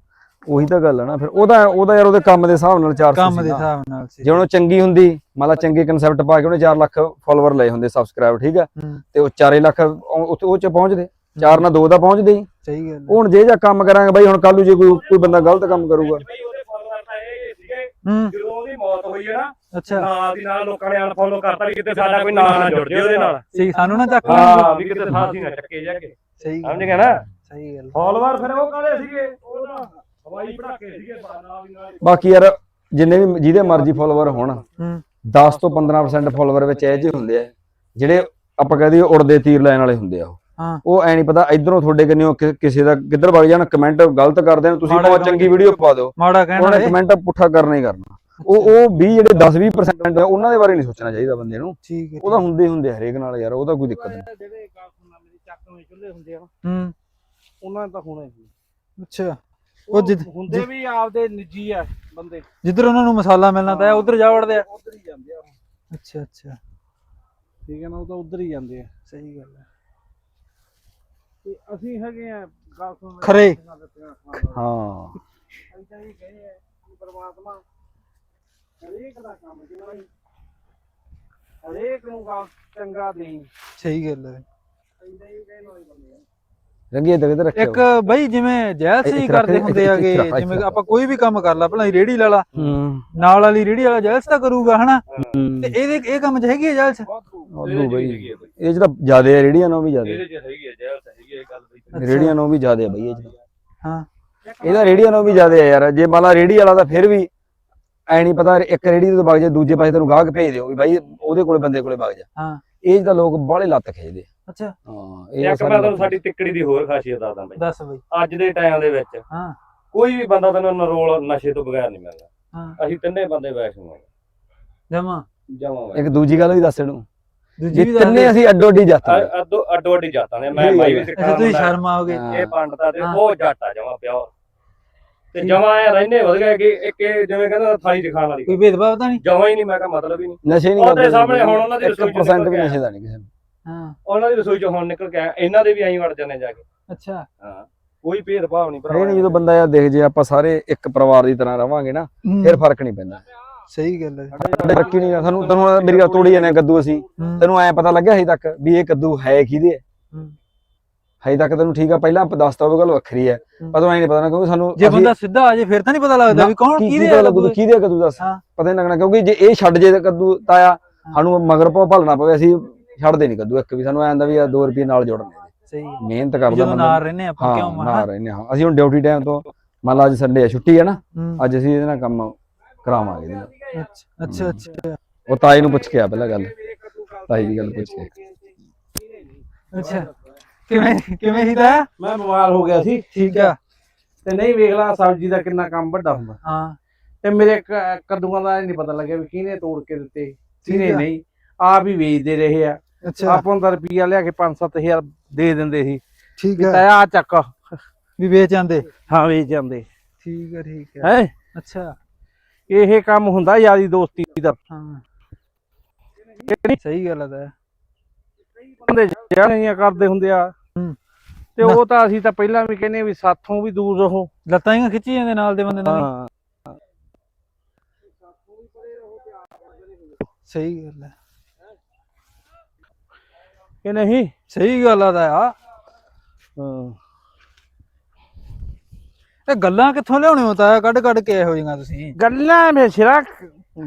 Speaker 5: ਉਹੀ ਤਾਂ ਗੱਲ ਹੈ ਨਾ ਫਿਰ ਉਹਦਾ ਉਹਦਾ ਯਾਰ ਉਹਦੇ ਕੰਮ ਦੇ ਹਿਸਾਬ ਨਾਲ 400
Speaker 2: ਕੰਮ ਦੇ। ਹਿਸਾਬ ਨਾਲ ਸੀ।
Speaker 5: ਜੇ ਉਹਨੂੰ ਚੰਗੀ ਹੁੰਦੀ ਮੰਨ ਲਾ ਚੰਗੇ ਕਨਸੈਪਟ ਪਾ ਕੇ ਉਹਨੇ 4 ਲੱਖ ਫਾਲੋਅਰ ਲਏ ਹੁੰਦੇ ਸਬਸਕ੍ਰਾਈਬ ਠੀਕ ਆ?
Speaker 2: ਹੂੰ।
Speaker 5: ਤੇ ਉਹ 4 ਲੱਖ ਉਹ- ਉੱਥੇ ਉਹ ਚ ਪਹੁੰਚਦੇ 4 ਨਾਲ 2 ਦਾ ਪਹੁੰਚਦੇ ਹੀ।
Speaker 2: ਸਹੀ ਗੱਲ।
Speaker 5: ਹੁਣ ਜੇ ਜਾਂ ਕੰਮ ਕਰਾਂਗੇ ਬਾਈ ਹੁਣ ਕੱਲ ਨੂੰ ਜੇ ਕੋਈ ਕੋਈ ਬੰਦਾ ਗਲਤ ਕੰਮ ਕਰੂਗਾ।
Speaker 1: ਬਈ ਉਹਦੇ ਫਾਲੋਅਰ ਤਾਂ ਇਹ ਸੀਗੇ
Speaker 2: ਹੂੰ।
Speaker 1: ਜਦੋਂ ਉਹਦੀ ਮੌਤ ਹੋਈ ਹੈ ਨਾ
Speaker 2: ਅੱਛਾ।
Speaker 1: ਨਾਲ ਦੀ ਨਾਲ ਲੋਕਾਂ ਨੇ ਅਨਫੋਲੋ ਕਰਤਾ ਵੀ ਕਿਤੇ ਸਾਡਾ ਕੋਈ ਨਾਂ ਨਾ ਜੁੜ ਜੇ ਉਹਦੇ ਨਾਲ।
Speaker 2: ਸਹੀ ਸਾਨੂੰ ਨਾ ਚੱਕ
Speaker 1: ਹਾਂ ਵੀ ਕਿਤੇ ਸਾਥੀ ਨਾ ਚੱਕੇ ਜਾ ਕੇ।
Speaker 2: ਸਹੀ
Speaker 1: ਸਮਝ ਗਿਆ ਨਾ?
Speaker 2: ਸਹੀ ਗੱਲ
Speaker 1: ਫਾਲੋਅਰ ਫਿਰ ਉਹ ਕਾਹਦੇ ਸੀਗੇ? ਉਹ ਤਾਂ ਹਵਾਈ ਪੜਾਕੇ ਸੀਗੇ ਨਾਲ ਦੀ ਨਾਲ।
Speaker 5: ਬਾਕੀ ਯਾਰ ਜਿੰਨੇ ਵੀ ਜਿਹਦੇ ਮਰਜ਼ੀ ਫਾਲੋਅਰ ਹੋਣ
Speaker 2: ਹੂੰ।
Speaker 5: 10 ਤੋਂ 15% ਫਾਲੋਅਰ ਵਿੱਚ ਇਹ ਜਿਹੇ ਹੁੰਦੇ ਆ ਜਿਹੜੇ ਆਪਾਂ ਕਹਦੇ ਉੜਦੇ ਤੀਰ ਲੈਣ ਵਾਲੇ ਹੁੰਦੇ ਆ ਉਹ।
Speaker 2: ਹਾਂ।
Speaker 5: ਉਹ ਐ ਨਹੀਂ ਪਤਾ ਇਧਰੋਂ ਤੁਹਾਡੇ ਕਿੰਨੇ ਕਿਸੇ ਦਾ ਕਿੱਧਰ ਵਗ ਜਾਣ ਕਮੈਂਟ ਗਲਤ ਕਰ ਦੇਣ ਤੁਸੀਂ
Speaker 2: ਮਾੜਾ
Speaker 5: ਬਹੁਤ ਚੰਗੀ ਵੀਡੀਓ ਪਾ ਦਿਓ।
Speaker 2: ਮਾੜਾ ਕਹਿਣਾ
Speaker 5: ਉਹਨੇ
Speaker 2: ਇਹ।
Speaker 5: ਕਮੈਂਟ ਪੁੱਠਾ ਕਰਨਾ ਹੀ ਕਰਨਾ। ਉਹ ਉਹ 20 ਜਿਹੜੇ 10 20% ਆ ਉਹਨਾਂ ਦੇ ਬਾਰੇ ਨਹੀਂ ਸੋਚਣਾ ਚਾਹੀਦਾ ਬੰਦੇ ਨੂੰ।
Speaker 2: ਠੀਕ ਹੈ
Speaker 5: ਉਹਦਾ ਹੁੰਦੇ ਹੀ ਹੁੰਦੇ ਆ ਹਰੇਕ ਨਾਲ ਯਾਰ ਉਹਦਾ ਕੋਈ ਦਿੱਕਤ ਨਹੀਂ।
Speaker 4: ਜਿਹੜੇ ਕਾਫੂਨਾ ਮੇਰੇ ਚੱਕਵੇਂ ਚੁੱਲ੍ਹੇ ਹੁੰਦੇ ਆ ਨਾ,
Speaker 2: ਹੂੰ।
Speaker 4: ਉਹਨਾਂ ਦਾ ਹੋਣਾ ਹੀ
Speaker 2: ਅੱਛਾ।
Speaker 4: ਉਹ
Speaker 2: ਜਿੱਦ-
Speaker 4: ਹੁੰਦੇ ਵੀ ਆਪਦੇ ਨਿੱਜੀ ਆ ਬੰਦੇ।
Speaker 2: ਜਿੱਧਰ ਉਹਨਾਂ ਨੂੰ ਮਸਾਲਾ ਮਿਲਣਾ ਤਾਂ ਉਧਰ ਜਾ ਵੜਦੇ ਆ।
Speaker 4: ਉਧਰ ਹੀ ਜਾਂਦੇ ਆ
Speaker 2: ਅੱਛਾ ਅੱਛਾ।
Speaker 4: ਠੀਕ ਹੈ ਨਾ ਉਹ ਤਾਂ ਉਧਰ ਹੀ ਜਾਂਦੇ ਆ।
Speaker 2: ਸਹੀ ਗੱਲ ਹੈ।
Speaker 4: ਤੇ ਅਸੀਂ ਹੈਗੇ ਆ ਗੱਲ ਸੁਣ
Speaker 2: ਖਰੇ।
Speaker 5: ਹਾਂ।
Speaker 4: ਅਸੀਂ ਤਾਂ ਇਹ ਕਹੇ ਆ ਕਿ ਪ੍ਰਮਾਤਮਾ ਹਰੇਕ ਦਾ ਕੰਮ ਜਿਹੜਾ ਵੀ ਹਰੇਕ ਨੂੰ ਗਾ ਚੰਗਾ ਦੇਈ।
Speaker 2: ਸਹੀ ਗੱਲ ਹੈ।
Speaker 4: ਅਸੀਂ ਤਾਂ ਇਹ ਕਹਿਣ ਵਾਲੇ ਬੰਦੇ ਆ।
Speaker 5: ਰੰਗੇ ਤੇ ਕਿਤੇ ਰੱਖਿਆ
Speaker 2: ਇੱਕ ਬਈ ਜਿਵੇਂ ਜੈਲ ਸੀ
Speaker 5: ਇੱਥੇ ਰੱਖ
Speaker 2: ਕਰਦੇ ਹੁੰਦੇ ਆਗੇ ਜਿਵੇਂ। ਆਪਾਂ ਕੋਈ ਵੀ ਕੰਮ ਕਰ ਲਾ ਭਲਾ ਰੇੜੀ ਲਾ ਲਾ
Speaker 5: ਹੂੰ।
Speaker 2: ਨਾਲ ਵਾਲੀ ਰੇੜੀ ਵਾਲਾ ਜੈਲਸ ਤਾਂ ਕਰੂਗਾ ਹਨਾ? ਤੇ ਇਹਦੇ ਇਹ ਕੰਮ ਚ ਹੈਗੀ ਹੈ ਜੈਲਸ
Speaker 5: ਉਦੋਂ ਬਈ ਇਹ ਤਾਂ ਜ਼ਿਆਦੇ ਆ ਰੇੜੀਆਂ ਨਾਲੋਂ ਵੀ ਜ਼ਿਆਦੇ
Speaker 1: ਇਹਦੇ ਚ ਹੈਗੀ ਹੈ ਜੈਲ ਤਾਂ ਹੈਗੀ ਹੈ ਇਹ ਗੱਲ ਬਈ
Speaker 5: ਰੇੜੀਆਂ ਨਾਲੋਂ ਵੀ ਜ਼ਿਆਦੇ ਆ ਬਈ ਇਹ ਚ। ਤਾਂ।
Speaker 2: ਹਾਂ।
Speaker 5: ਇਹਦਾ ਰੇੜੀਆਂ ਨਾਲੋਂ ਵੀ ਜ਼ਿਆਦੇ ਆ ਯਾਰ। ਜੇ ਮੰਨ ਲਾ ਰੇੜੀ ਵਾਲਾ ਤਾਂ ਫਿਰ ਵੀ ਐ ਨਹੀਂ ਪਤਾ ਇੱਕ ਰੇੜੀ ਤੋਂ ਵਗ ਜਾ ਦੂਜੇ ਪਾਸੇ ਤੈਨੂੰ ਗਾਹਕ ਭੇਜ ਦਿਓ ਵੀ ਬਾਈ ਉਹਦੇ ਕੋਲੇ ਬੰਦੇ ਕੋਲੇ ਵਗ ਜਾ।
Speaker 2: ਹਾਂ।
Speaker 5: ਇਹ ਤਾਂ ਲੋਕ ਬਾਹਲੇ ਲੱਤ ਖਿੱਚਦੇ ਆ।
Speaker 2: ਅੱਛਾ।
Speaker 5: ਹਾਂ
Speaker 1: ਇੱਕ ਮੈਂ ਤੁਹਾਨੂੰ ਸਾਡੀ ਤਿੱਕੜੀ ਦੀ ਹੋਰ ਖਾਸੀਅਤ ਦੱਸਦਾ ਬਈ।
Speaker 2: ਦੱਸ ਬਈ।
Speaker 1: ਅੱਜ ਦੇ ਟਾਈਮ ਦੇ ਵਿੱਚ
Speaker 2: ਹਾਂ।
Speaker 1: ਕੋਈ ਵੀ ਬੰਦਾ ਤੈਨੂੰ ਨਰੋਲ ਨਸ਼ੇ ਤੋਂ ਬਗੈਰ ਨਹੀਂ ਮਿਲਦਾ।
Speaker 2: ਹਾਂ।
Speaker 1: ਅਸੀਂ ਤਿੰਨੇ ਬੰਦੇ ਵੈਸ਼ਨੂੰ ਆ
Speaker 2: ਜਮਾ।
Speaker 1: ਜਾਵਾਂ
Speaker 5: ਇੱਕ ਦੂਜੀ ਗੱਲ ਵੀ ਦੱਸ ਇਹਨੂੰ।
Speaker 2: ਦੂਜੀ ਵੀ ਦੱਸ।
Speaker 5: ਅਸੀਂ ਅੱਡੋ ਅੱਡੀ ਜਾਤਾਂ ਦੇ।
Speaker 1: ਅੱਡੋ ਅੱਡੋ ਅੱਡੀ ਜਾਤਾਂ ਨੇ। ਮੈਂ
Speaker 5: ਇਹ
Speaker 1: ਮਾਈ ਵੀ ਸਿੱਖਾਂ
Speaker 2: ਅੱਛਾ ਤੁਸੀਂ ਸ਼ਰਮ ਆਓਗੇ
Speaker 5: ਹਾਂ।
Speaker 1: ਇਹ ਪੰਡਤਾਂ ਤੇ
Speaker 2: ਹਾਂ।
Speaker 1: ਉਹ ਜੱਟ ਆ ਜਮਾ ਪਿਓ ਤੇ ਜਮਾ ਐ ਰਹਿੰਦੇ ਵਧ ਗਏ ਕਿ ਇੱਕ ਇਹ ਜਿਵੇਂ ਕਹਿੰਦਾ ਥਾਲੀ ਚ ਖਾਣ ਵਾਲੀ
Speaker 2: ਕੋਈ ਭੇਦਭਾਵ ਤਾਂ ਨਹੀਂ?
Speaker 1: ਜਮਾ ਹੀ ਨਹੀਂ ਮੈਂ ਕਿਹਾ ਮਤਲਬ ਹੀ ਨਹੀਂ।
Speaker 5: ਨਸ਼ੇ ਨਹੀਂ
Speaker 1: ਉਹਦੇ ਸਾਹਮਣੇ ਹੁਣ ਉਹਨਾਂ ਦੀ ਰਸੋਈ 'ਚ
Speaker 5: 1% ਵੀ
Speaker 1: ਨਿਕਲ
Speaker 5: ਨਸ਼ੇ ਦਾ ਨਹੀਂ ਕਿਸੇ ਨੂੰ।
Speaker 2: ਹਾਂ।
Speaker 1: ਉਹਨਾਂ ਦੀ ਰਸੋਈ ਚ ਹੁਣ ਨਿਕਲ ਕੇ ਆਇਆ ਇਹਨਾਂ ਦੇ ਵੀ ਐਂ ਵੜ ਜਾਂਦੇ ਜਾ ਕੇ।
Speaker 2: ਅੱਛਾ।
Speaker 1: ਹਾਂ ਕੋਈ ਭੇਦਭਾਵ ਨਹੀਂ
Speaker 5: ਇਹ ਨਹੀਂ ਜਦੋਂ ਬੰਦਾ ਯਾਰ ਦੇਖ ਜੇ ਆਪਾਂ ਸਾਰੇ ਇੱਕ ਪਰਿਵਾਰ ਦੀ ਤਰ੍ਹਾਂ ਰਵਾਂਗੇ ਨਾ ਫਿਰ ਫ਼ਰਕ ਨਹੀਂ ਪੈਂਦਾ।
Speaker 2: ਸਹੀ ਗੱਲ ਹੈ।
Speaker 5: ਸਾਡੇ ਤਰੱਕੀ ਨਹੀਂ ਆ, ਸਾਨੂੰ ਤੈਨੂੰ ਮੇਰੀ ਗੱਲ ਤੋੜੀ ਜਾਂਦੇ ਕੱਦੂ ਅਸੀਂ। ਤੈਨੂੰ ਐ ਪਤਾ ਲੱਗਿਆ ਹਜੇ ਤੱਕ ਵੀ ਇਹ ਕੱਦੂ ਹੈ ਕਿਹਦੇ ਹੈ। ਹਜੇ ਤੱਕ ਤੈਨੂੰ ਠੀਕ ਆ ਪਹਿਲਾਂ ਆਪਾਂ ਦੱਸਤਾ ਉਹ ਗੱਲ ਵੱਖਰੀ ਹੈ। ਪਰ ਤੈਨੂੰ ਐ ਨਹੀਂ ਪਤਾ ਨਾ ਕਿਉਂਕਿ ਸਾਨੂੰ
Speaker 2: ਜੇ ਬੰਦਾ ਸਿੱਧਾ ਆ ਜੇ ਫਿਰ ਤਾਂ ਨਹੀਂ ਪਤਾ ਲੱਗਦਾ ਵੀ ਕੌਣ
Speaker 5: ਕੀ
Speaker 2: ਕਿਹਦੇ ਆ
Speaker 5: ਲੱਗੂ ਕਿਹਦੇ ਆ ਕੱਦੂ ਦੱਸ। ਪਤਾ ਨਹੀਂ ਲੱਗਣਾ ਕਿਉਂਕਿ ਜੇ ਇਹ ਛੱਡ ਜੇ ਤਾਂ ਕੱਦੂ ਤਾਇਆ ਸਾਨੂੰ ਮਗਰ ਪਾ ਭਲਣਾ ਪਵੇ ਅਸੀਂ ਛੱਡਦੇ ਨਹੀਂ ਕੱਦੂ ਇੱਕ ਵੀ ਸਾਨੂੰ ਐਂ ਹੁੰਦਾ ਵੀ ਆ 2 ਰੁਪਏ ਨਾਲ ਜੋੜਨੇ
Speaker 2: ਸਹੀ ਹੈ।
Speaker 5: ਮਿਹਨਤ ਕਰਦਾ
Speaker 2: ਜਦੋਂ
Speaker 5: ਬੰਦਾ।
Speaker 2: ਨਾਲ ਰਹਿੰਦੇ ਆਪਾਂ ਕਿਉਂ
Speaker 5: ਹਾਂ
Speaker 2: ਮਨਾ
Speaker 5: ਨਾਲ ਰਹਿੰਦੇ ਹਾਂ ਅਸੀਂ ਹੁਣ ਡਿਊਟੀ ਟਾਈਮ ਤੋਂ ਮੰਨ ਲਾ ਅੱਜ ਸੰਡੇ ਆ ਛੁੱਟੀ ਹੈ ਨਾ। ਅੱਜ ਅਸੀਂ ਇਹਦੇ ਨਾਲ ਕੰਮ ਕਰਾਵਾਂਗੇ।
Speaker 2: ਅੱਛਾ ਅੱਛਾ ਅੱਛਾ।
Speaker 5: ਉਹ ਤਾਈ ਨੂੰ ਪੁੱਛ ਕੇ ਆ ਪਹਿਲਾਂ ਗੱਲ। ਤਾਈ ਦੀ ਗੱਲ ਪੁੱਛ ਕੇ।
Speaker 2: ਅੱਛਾ। ਕਿਵੇਂ ਕਿਵੇਂ ਹੀ ਦਾ
Speaker 4: ਮੈਂ ਬਿਮਾਰ ਹੋ ਗਿਆ ਸੀ।
Speaker 2: ਠੀਕ ਆ।
Speaker 4: ਤੇ ਨਹੀਂ ਵੇਖ ਲਾ ਸਬਜ਼ੀ ਦਾ ਕਿੰਨਾ ਕੰਮ ਵੱਡਾ ਹੁੰਦਾ।
Speaker 2: ਹਾਂ।
Speaker 4: ਤੇ ਮੇਰੇ ਕੱਦੂਆਂ ਦਾ ਨਹੀਂ ਪਤਾ ਲੱਗਿਆ ਵੀ ਕਿਹਨੇ ਤੋੜ ਕੇ ਦਿੱਤੇ ਕਿਹਨੇ। ਨਹੀਂ। ਆਪ ਹੀ ਵੇਚਦੇ ਰਹੇ ਆ।
Speaker 2: ਅੱਛਾ।
Speaker 4: ਆਪਾਂ ਤਾਂ ਰੁਪਈਆ ਲਿਆ ਕੇ 5-7000 ਦੇ ਦਿੰਦੇ ਸੀ।
Speaker 2: ਠੀਕ ਆ।
Speaker 4: ਤਾਇਆ ਆ ਚੱਕ।
Speaker 2: ਵੀ ਵੇਚ ਆਂਦੇ
Speaker 4: ਹਾਂ ਵੇਚ ਜਾਂਦੇ।
Speaker 2: ਠੀਕ ਆ ਠੀਕ ਆ।
Speaker 4: ਹੈ?
Speaker 2: ਅੱਛਾ।
Speaker 4: ਇਹ ਕੰਮ ਹੁੰਦਾ ਯਾਰੀ ਦੋਸਤੀ ਦਾ।
Speaker 2: ਹਾਂ। ਸਹੀ ਗੱਲ ਤਾਂ।
Speaker 4: ਬੰਦੇ ਜਿਹੜੀਆਂ ਕਰਦੇ ਹੁੰਦੇ ਆ।
Speaker 2: ਹੂੰ।
Speaker 4: ਤੇ ਉਹ ਤਾਂ ਅਸੀਂ ਤਾਂ ਪਹਿਲਾਂ ਵੀ ਕਹਿੰਦੇ ਵੀ ਸਾਥੋਂ ਵੀ ਦੂਰ ਰਹੋ।
Speaker 2: ਲੱਤਾਂ ਹੀ ਖਿੱਚੀ ਜਾਂਦੇ ਨਾਲ ਦੇ ਬੰਦੇ ਨਾਲ
Speaker 4: ਹਾਂ।
Speaker 2: ਸਹੀ ਗੱਲ ਹੈ
Speaker 4: ਕਿ ਨਹੀਂ?
Speaker 2: ਸਹੀ ਗੱਲ ਆ ਆ।
Speaker 4: ਹਾਂ।
Speaker 2: ਇਹ ਗੱਲਾਂ ਕਿੱਥੋਂ ਲਿਆਉਣੇ ਹੋ ਤਾਂ ਕੱਢ ਕੱਢ ਕੇ ਇਹੋ ਜਿਹੀਆਂ ਤੁਸੀਂ।
Speaker 4: ਗੱਲਾਂ ਮੇਸ਼ਰਾ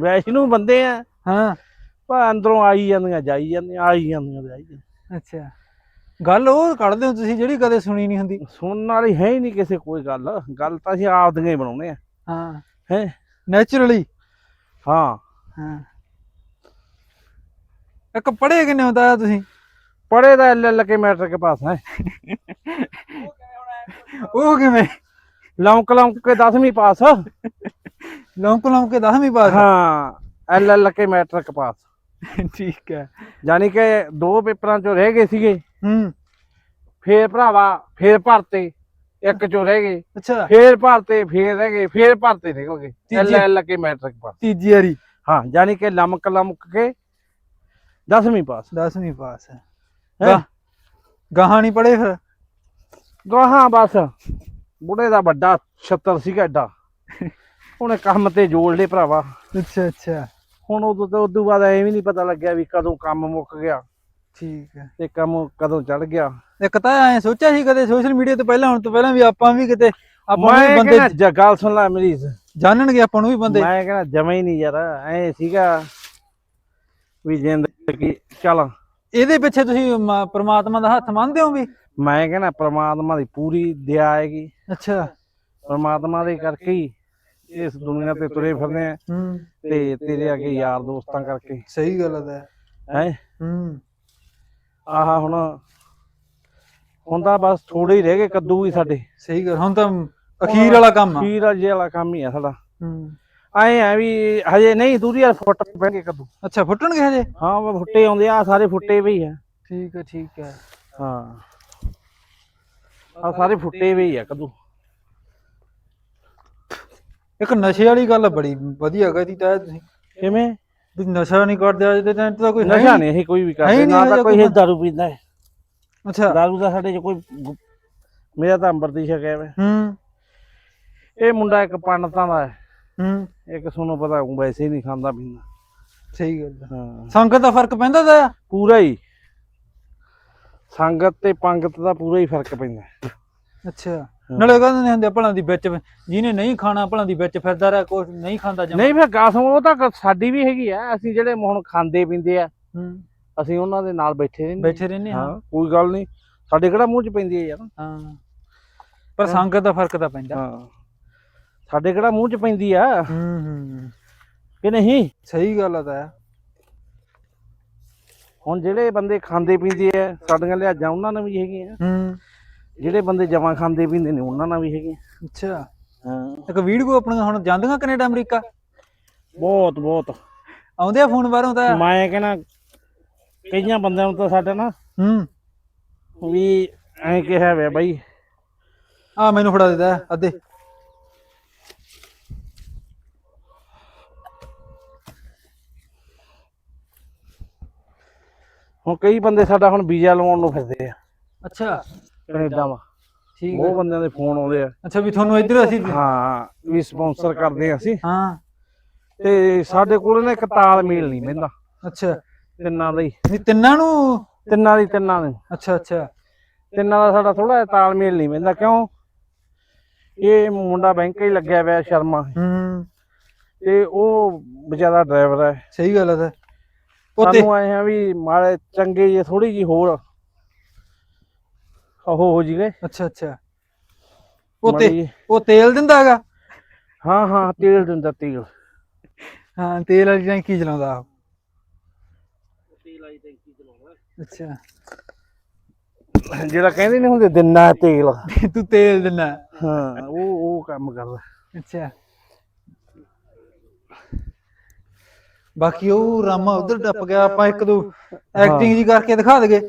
Speaker 4: ਵੈਸ਼ਨੂ ਬੰਦੇ ਆ।
Speaker 2: ਹਾਂ।
Speaker 4: ਪਰ ਅੰਦਰੋਂ ਆਈ ਜਾਂਦੀਆਂ ਜਾਈ ਜਾਂਦੀਆਂ ਆਈ ਜਾਂਦੀਆਂ ਜਾਈ ਜਾਂਦੀਆਂ।
Speaker 2: ਅੱਛਾ। ਗੱਲ ਉਹ ਕੱਢਦੇ ਹੋ ਤੁਸੀਂ ਜਿਹੜੀ ਕਦੇ ਸੁਣੀ ਨਹੀਂ ਹੁੰਦੀ।
Speaker 4: ਸੁਣਨ ਵਾਲੀ ਹੈ ਹੀ ਨਹੀਂ ਕਿਸੇ ਕੋਈ ਗੱਲ। ਗੱਲ ਤਾਂ ਅਸੀਂ ਆਪਦੀਆਂ ਹੀ ਬਣਾਉਣੇ ਆ।
Speaker 2: ਹਾਂ।
Speaker 4: ਹੈ?
Speaker 2: ਨੇਚਰਲੀ
Speaker 4: ਹਾਂ।
Speaker 2: ਹਾਂ। ਇੱਕ ਪੜ੍ਹੇ ਕਿੰਨੇ ਹੁੰਦਾ ਤੁਸੀਂ?
Speaker 4: ਪੜੇ ਦਾ ਐਲ ਐਲ ਕੇ ਮੈਟਰ ਕੇ ਪਾਸ ਹੈ।
Speaker 2: ਉਹ ਕਿਵੇਂ?
Speaker 4: ਲੌਂਕ ਲੌਂਕ ਕੇ 10ਵੀਂ ਪਾਸ?
Speaker 2: ਲੌਂਕ ਲੌਂਕ ਕੇ 10ਵੀਂ ਪਾਸ?
Speaker 4: ਹਾਂ L L K matric pass.
Speaker 2: ਠੀਕ ਹੈ।
Speaker 4: ਯਾਨੀ ਕਿ ਦੋ ਪੇਪਰਾਂ ਚੋਂ ਰਹਿ ਗਏ ਸੀਗੇ।
Speaker 2: ਹੂੰ।
Speaker 4: ਫੇਰ ਭਰਾਵਾ ਫੇਰ ਭਰਤੇ ਇੱਕ ਚੋਂ ਰਹਿ ਗਏ।
Speaker 2: ਅੱਛਾ।
Speaker 4: ਫੇਰ ਭਰਤੇ ਫੇਰ ਰਹਿ ਗਏ ਫੇਰ ਭਰਤੇ ਨਿਕਲ ਗਏ L L K matric pass.
Speaker 2: ਤੀਜੀ ਵਾਰੀ।
Speaker 4: ਹਾਂ ਯਾਨੀ ਕਿ ਲਮਕ ਲਮਕ ਕੇ 10ਵੀਂ ਪਾਸ।
Speaker 2: 10ਵੀਂ ਪਾਸ ਹੈ।
Speaker 4: ਹੈਂ?
Speaker 2: ਗਾਹ- ਨਹੀਂ ਪੜੇ ਫਿਰ?
Speaker 4: ਗਾਹਾਂ ਬਸ। ਬੁੜੇ ਦਾ ਵੱਡਾ ਛੱਤਰ ਸੀਗਾ ਐਡਾ। ਉਹਨੇ ਕੰਮ ਤੇ ਜੋੜ ਲਏ ਭਰਾਵਾ।
Speaker 2: ਅੱਛਾ ਅੱਛਾ।
Speaker 4: ਹੁਣ ਉਦੋਂ ਤੋਂ ਉਦੋਂ ਬਾਅਦ ਐਵੇਂ ਨਹੀਂ ਪਤਾ ਲੱਗਿਆ ਵੀ ਕਦੋਂ ਕੰਮ ਮੁੱਕ ਗਿਆ
Speaker 2: ਠੀਕ ਹੈ।
Speaker 4: ਤੇ ਕੰਮ ਕਦੋਂ ਚੜ ਗਿਆ।
Speaker 2: ਇੱਕ ਤਾਂ ਐ ਸੋਚਿਆ ਸੀ ਕਦੇ ਸੋਸ਼ਲ ਮੀਡੀਆ ਤੋਂ ਪਹਿਲਾਂ ਹੁਣ ਤੋਂ ਪਹਿਲਾਂ ਵੀ ਆਪਾਂ ਵੀ ਕਿਤੇ ਆਪਾਂ ਨੂੰ ਵੀ
Speaker 4: ਮੈਂ
Speaker 2: ਬੰਦੇ
Speaker 4: ਕਹਿੰਦਾ ਗੱਲ ਸੁਣ ਲੈ ਮੇਰੀ
Speaker 2: ਜਾਣਨਗੇ ਆਪਾਂ ਨੂੰ ਵੀ ਬੰਦੇ।
Speaker 4: ਮੈਂ ਕਹਿੰਦਾ ਜਮਾ ਹੀ ਨਹੀਂ ਯਾਰ। ਐ ਸੀਗਾ ਵੀ ਜ਼ਿੰਦਗੀ ਚੱਲ
Speaker 2: ਇਹਦੇ ਪਿੱਛੇ ਤੁਸੀਂ ਮ- ਪ੍ਰਮਾਤਮਾ ਦਾ ਹੱਥ ਮੰਨਦੇ ਹੋ ਵੀ?
Speaker 4: ਮੈਂ ਕਹਿੰਦਾ ਪ੍ਰਮਾਤਮਾ ਦੀ ਪੂਰੀ ਦਇਆ ਆਏਗੀ
Speaker 2: ਅੱਛਾ।
Speaker 4: ਪ੍ਰਮਾਤਮਾ ਦੇ ਕਰਕੇ ਹੀ ਇਸ ਦੁਨੀਆ ਤੇ ਤੁਰੇ ਫਿਰਦੇ ਆ
Speaker 2: ਹੂੰ।
Speaker 4: ਤੇ ਤੇਰੇ ਅੱਗੇ ਯਾਰ ਦੋਸਤਾਂ ਕਰਕੇ।
Speaker 2: ਸਹੀ ਗੱਲ ਹੈ
Speaker 4: ਹੈ?
Speaker 2: ਹੂੰ।
Speaker 4: ਆਹ ਹੁਣ ਹੁਣ ਤਾਂ ਬਸ ਥੋੜੇ ਹੀ ਰਹਿ ਗਏ ਕੱਦੂ ਵੀ ਸਾਡੇ।
Speaker 2: ਸਹੀ ਗੱਲ ਹੁਣ ਤਾਂ ਅਖੀਰ ਵਾਲਾ ਕੰਮ ਆ।
Speaker 4: ਖੀਰ ਜੇ ਵਾਲਾ ਕੰਮ ਹੀ ਆ ਸਾਡਾ।
Speaker 2: ਹੂੰ।
Speaker 4: ਐ ਆ ਵੀ ਹਜੇ ਨਹੀਂ ਦੂਰੀ ਯਾਰ ਫੁੱਟ ਪੈਣਗੇ ਕੱਦੂ।
Speaker 2: ਅੱਛਾ ਫੁੱਟਣਗੇ ਹਜੇ?
Speaker 4: ਹਾਂ ਉਹ ਫੁੱਟੇ ਆਉਂਦੇ ਆ ਸਾਰੇ ਫੁੱਟੇ ਵੀ ਆ।
Speaker 2: ਠੀਕ ਹੈ ਠੀਕ ਹੈ
Speaker 4: ਹਾਂ। ਆ ਸਾਰੇ ਫੁੱਟੇ ਵੀ ਆ ਕੱਦੂ।
Speaker 2: ਇੱਕ ਨਸ਼ੇ ਵਾਲੀ ਗੱਲ ਬੜੀ ਵਧੀਆ ਕਹੀ ਤਾਂ ਤੁਸੀਂ।
Speaker 4: ਕਿਵੇਂ?
Speaker 2: ਵੀ ਨਸ਼ਾ ਨਹੀਂ ਕਰਦੇ ਅੱਜ ਦੇ ਟਾਈਮ ਤੇ ਤਾਂ ਕੋਈ
Speaker 4: ਨਸ਼ਾ ਨਹੀਂ ਇਹ ਕੋਈ ਵੀ ਕਰਦੇ ਨਾ ਤਾਂ ਕੋਈ ਦਾਰੂ ਪੀਂਦਾ ਹੈ।
Speaker 2: ਅੱਛਾ।
Speaker 4: ਦਾਰੂ ਦਾ ਸਾਡੇ ਚ ਕੋਈ ਮੇਰਾ ਤਾਂ ਅੰਬਰ ਦੀ ਵੇ
Speaker 2: ਹੂੰ।
Speaker 4: ਇਹ ਮੁੰਡਾ ਇੱਕ ਪੰਡਤਾਂ ਦਾ ਹੈ।
Speaker 2: ਹੂੰ।
Speaker 4: ਇੱਕ ਤੁਹਾਨੂੰ ਪਤਾ ਉਹ ਵੈਸੇ ਹੀ ਨਹੀਂ ਖਾਂਦਾ ਪੀਂਦਾ।
Speaker 2: ਸਹੀ ਗੱਲ ਹੈ।
Speaker 4: ਹਾਂ।
Speaker 2: ਸੰਗਤ ਦਾ ਫ਼ਰਕ ਪੈਂਦਾ ਦਾ
Speaker 4: ਪੂਰਾ ਹੀ। ਸੰਗਤ ਤੇ ਪੰਗਤ ਦਾ ਪੂਰਾ ਹੀ ਫ਼ਰਕ ਪੈਂਦਾ। ਹੈ।
Speaker 2: ਅੱਛਾ ਨਾਲੇ ਕਹਿੰਦੇ ਨੇ ਹੁੰਦੇ ਭਲਾਂ ਦੀ ਵਿੱਚ ਜਿਹਨੇ ਨਹੀਂ ਖਾਣਾ ਭਲਾਂ ਦੀ ਵਿੱਚ ਫਿਰਦਾ ਰਿਹਾ ਕੁਛ ਨਹੀਂ ਖਾਂਦਾ ਜਮਾ।
Speaker 4: ਨਹੀਂ ਫਿਰ ਗਾਸਮ ਉਹ ਤਾਂ ਗ- ਸਾਡੀ ਵੀ ਹੈਗੀ ਆ। ਅਸੀਂ ਜਿਹੜੇ ਹੁਣ ਖਾਂਦੇ ਪੀਂਦੇ ਆ
Speaker 2: ਹੂੰ।
Speaker 4: ਅਸੀਂ ਉਹਨਾਂ ਦੇ ਨਾਲ ਬੈਠੇ ਰਹਿੰਦੇ
Speaker 2: ਬੈਠੇ ਰਹਿੰਦੇ ਹਾਂ
Speaker 4: ਹਾਂ ਕੋਈ ਗੱਲ ਨਹੀਂ। ਸਾਡੇ ਕਿਹੜਾ ਮੂੰਹ ਚ ਪੈਂਦੀ ਹੈ ਯਾਰ।
Speaker 2: ਹਾਂ। ਪਰ ਸੰਗਤ ਦਾ ਫ਼ਰਕ ਤਾਂ ਪੈਂਦਾ।
Speaker 4: ਹਾਂ। ਸਾਡੇ ਕਿਹੜਾ ਮੂੰਹ ਚ ਪੈਂਦੀ ਆ?
Speaker 2: ਹੂੰ ਹੂੰ
Speaker 4: ਕਿ ਨਹੀਂ?
Speaker 2: ਸਹੀ ਗੱਲ ਆ ਤਾਂ।
Speaker 4: ਹੁਣ ਜਿਹੜੇ ਬੰਦੇ ਖਾਂਦੇ ਪੀਂਦੇ ਆ ਸਾਡੀਆਂ ਲਿਹਾਜ਼ਾਂ ਉਹਨਾਂ ਨਾਲ ਵੀ ਹੈਗੀਆਂ।
Speaker 2: ਹੂੰ।
Speaker 4: ਜਿਹੜੇ ਬੰਦੇ ਜਮਾਂ ਖਾਂਦੇ ਪੀਂਦੇ ਨੇ ਉਹਨਾਂ ਨਾਲ ਵੀ ਹੈਗੀਆਂ।
Speaker 2: ਅੱਛਾ।
Speaker 4: ਹਾਂ।
Speaker 2: ਇੱਕ ਵੀਡੀਓ ਆਪਣੀਆਂ ਹੁਣ ਜਾਂਦੀਆਂ ਕੈਨੇਡਾ ਅਮਰੀਕਾ?
Speaker 4: ਬਹੁਤ ਬਹੁਤ।
Speaker 2: ਆਉਂਦੇ ਆ ਫੋਨ ਬਾਹਰੋਂ ਤਾਂ?
Speaker 4: ਮੈਂ ਕਹਿੰਦਾ ਕਈਆਂ ਬੰਦਿਆਂ ਨੂੰ ਤਾਂ ਸਾਡੇ ਨਾ
Speaker 2: ਹੂੰ।
Speaker 4: ਵੀ ਐਂ ਕਿਹਾ ਹੋਇਆ ਬਾਈ।
Speaker 2: ਆ ਮੈਨੂੰ ਫੜਾ ਦਿੱਤਾ ਅੱਧੇ।
Speaker 4: ਹੁਣ ਕਈ ਬੰਦੇ ਸਾਡਾ ਹੁਣ ਵੀਜ਼ਾ ਲਵਾਉਣ ਨੂੰ ਫਿਰਦੇ ਆ।
Speaker 2: ਅੱਛਾ।
Speaker 4: ਕੈਨੇਡਾ ਵਾ।
Speaker 2: ਠੀਕ
Speaker 4: ਉਹ
Speaker 2: ਹੈ
Speaker 4: ਬੰਦਿਆਂ ਦੇ ਫੋਨ ਆਉਂਦੇ ਆ।
Speaker 2: ਅੱਛਾ ਵੀ ਤੁਹਾਨੂੰ ਇੱਧਰ ਅਸੀਂ
Speaker 4: ਹਾਂ ਵੀ ਸਪਾਂਸਰ ਕਰਦੇ ਆ ਅਸੀਂ।
Speaker 2: ਹਾਂ।
Speaker 4: ਤੇ ਸਾਡੇ ਕੋਲ ਨਾ ਇੱਕ ਤਾਲਮੇਲ ਨਹੀਂ ਬਹਿੰਦਾ।
Speaker 2: ਅੱਛਾ।
Speaker 4: ਤਿੰਨਾਂ ਦਾ ਹੀ।
Speaker 2: ਵੀ ਤਿੰਨਾਂ ਨੂੰ?
Speaker 4: ਤਿੰਨਾਂ ਦੀ ਤਿੰਨਾਂ ਦੇ।
Speaker 2: ਅੱਛਾ ਅੱਛਾ।
Speaker 4: ਤਿੰਨਾਂ ਦਾ ਸਾਡਾ ਥੋੜਾ ਜਿਹਾ ਤਾਲਮੇਲ ਨਹੀਂ ਬਹਿੰਦਾ। ਕਿਉਂ? ਇਹ ਮੁੰਡਾ ਬੈਂਕ ਹੀ ਲੱਗਿਆ ਹੋਇਆ ਸ਼ਰਮਾ।
Speaker 2: ਹੂੰ।
Speaker 4: ਤੇ ਉਹ ਵਿਚਾਰਾ ਡਰਾਈਵਰ ਹੈ
Speaker 2: ਸਹੀ ਗੱਲ ਆ
Speaker 4: ਸਾਨੂੰ ਆਏ ਆ ਵੀ ਮਾੜੇ ਚੰਗੇ ਜੇ ਥੋੜੀ ਜੀ ਹੋਰ ਉਹ ਹੋ ਜੀਗੇ
Speaker 2: ਅੱਛਾ ਅੱਛਾ। ਉਹ ਤੇ ਉਹ ਤੇਲ ਦਿੰਦਾ ਹੈਗਾ?
Speaker 4: ਹਾਂ ਹਾਂ ਤੇਲ ਦਿੰਦਾ ਤੇਲ।
Speaker 2: ਹਾਂ ਤੇਲ ਵਾਲੀ ਟੈਂਕੀ ਚਲਾਉਂਦਾ ਉਹ। ਅੱਛਾ।
Speaker 4: ਜਿਹੜਾ ਕਹਿੰਦੇ ਨਹੀਂ ਹੁੰਦੇ ਦਿਨਾ ਤੇਲ।
Speaker 2: ਤੂੰ ਤੇਲ ਦਿੰਦਾ।
Speaker 4: ਹਾਂ ਉਹ ਉਹ ਕੰਮ ਕਰਦਾ।
Speaker 2: ਅੱਛਾ। ਬਾਕੀ ਉਹ ਰਾਮਾ ਉਧਰ ਟੱਪ ਗਿਆ ਆਪਾਂ ਇੱਕ ਦੋ ਐਕਟਿੰਗ ਜੀ ਕਰਕੇ ਦਿਖਾ ਦਗੇ।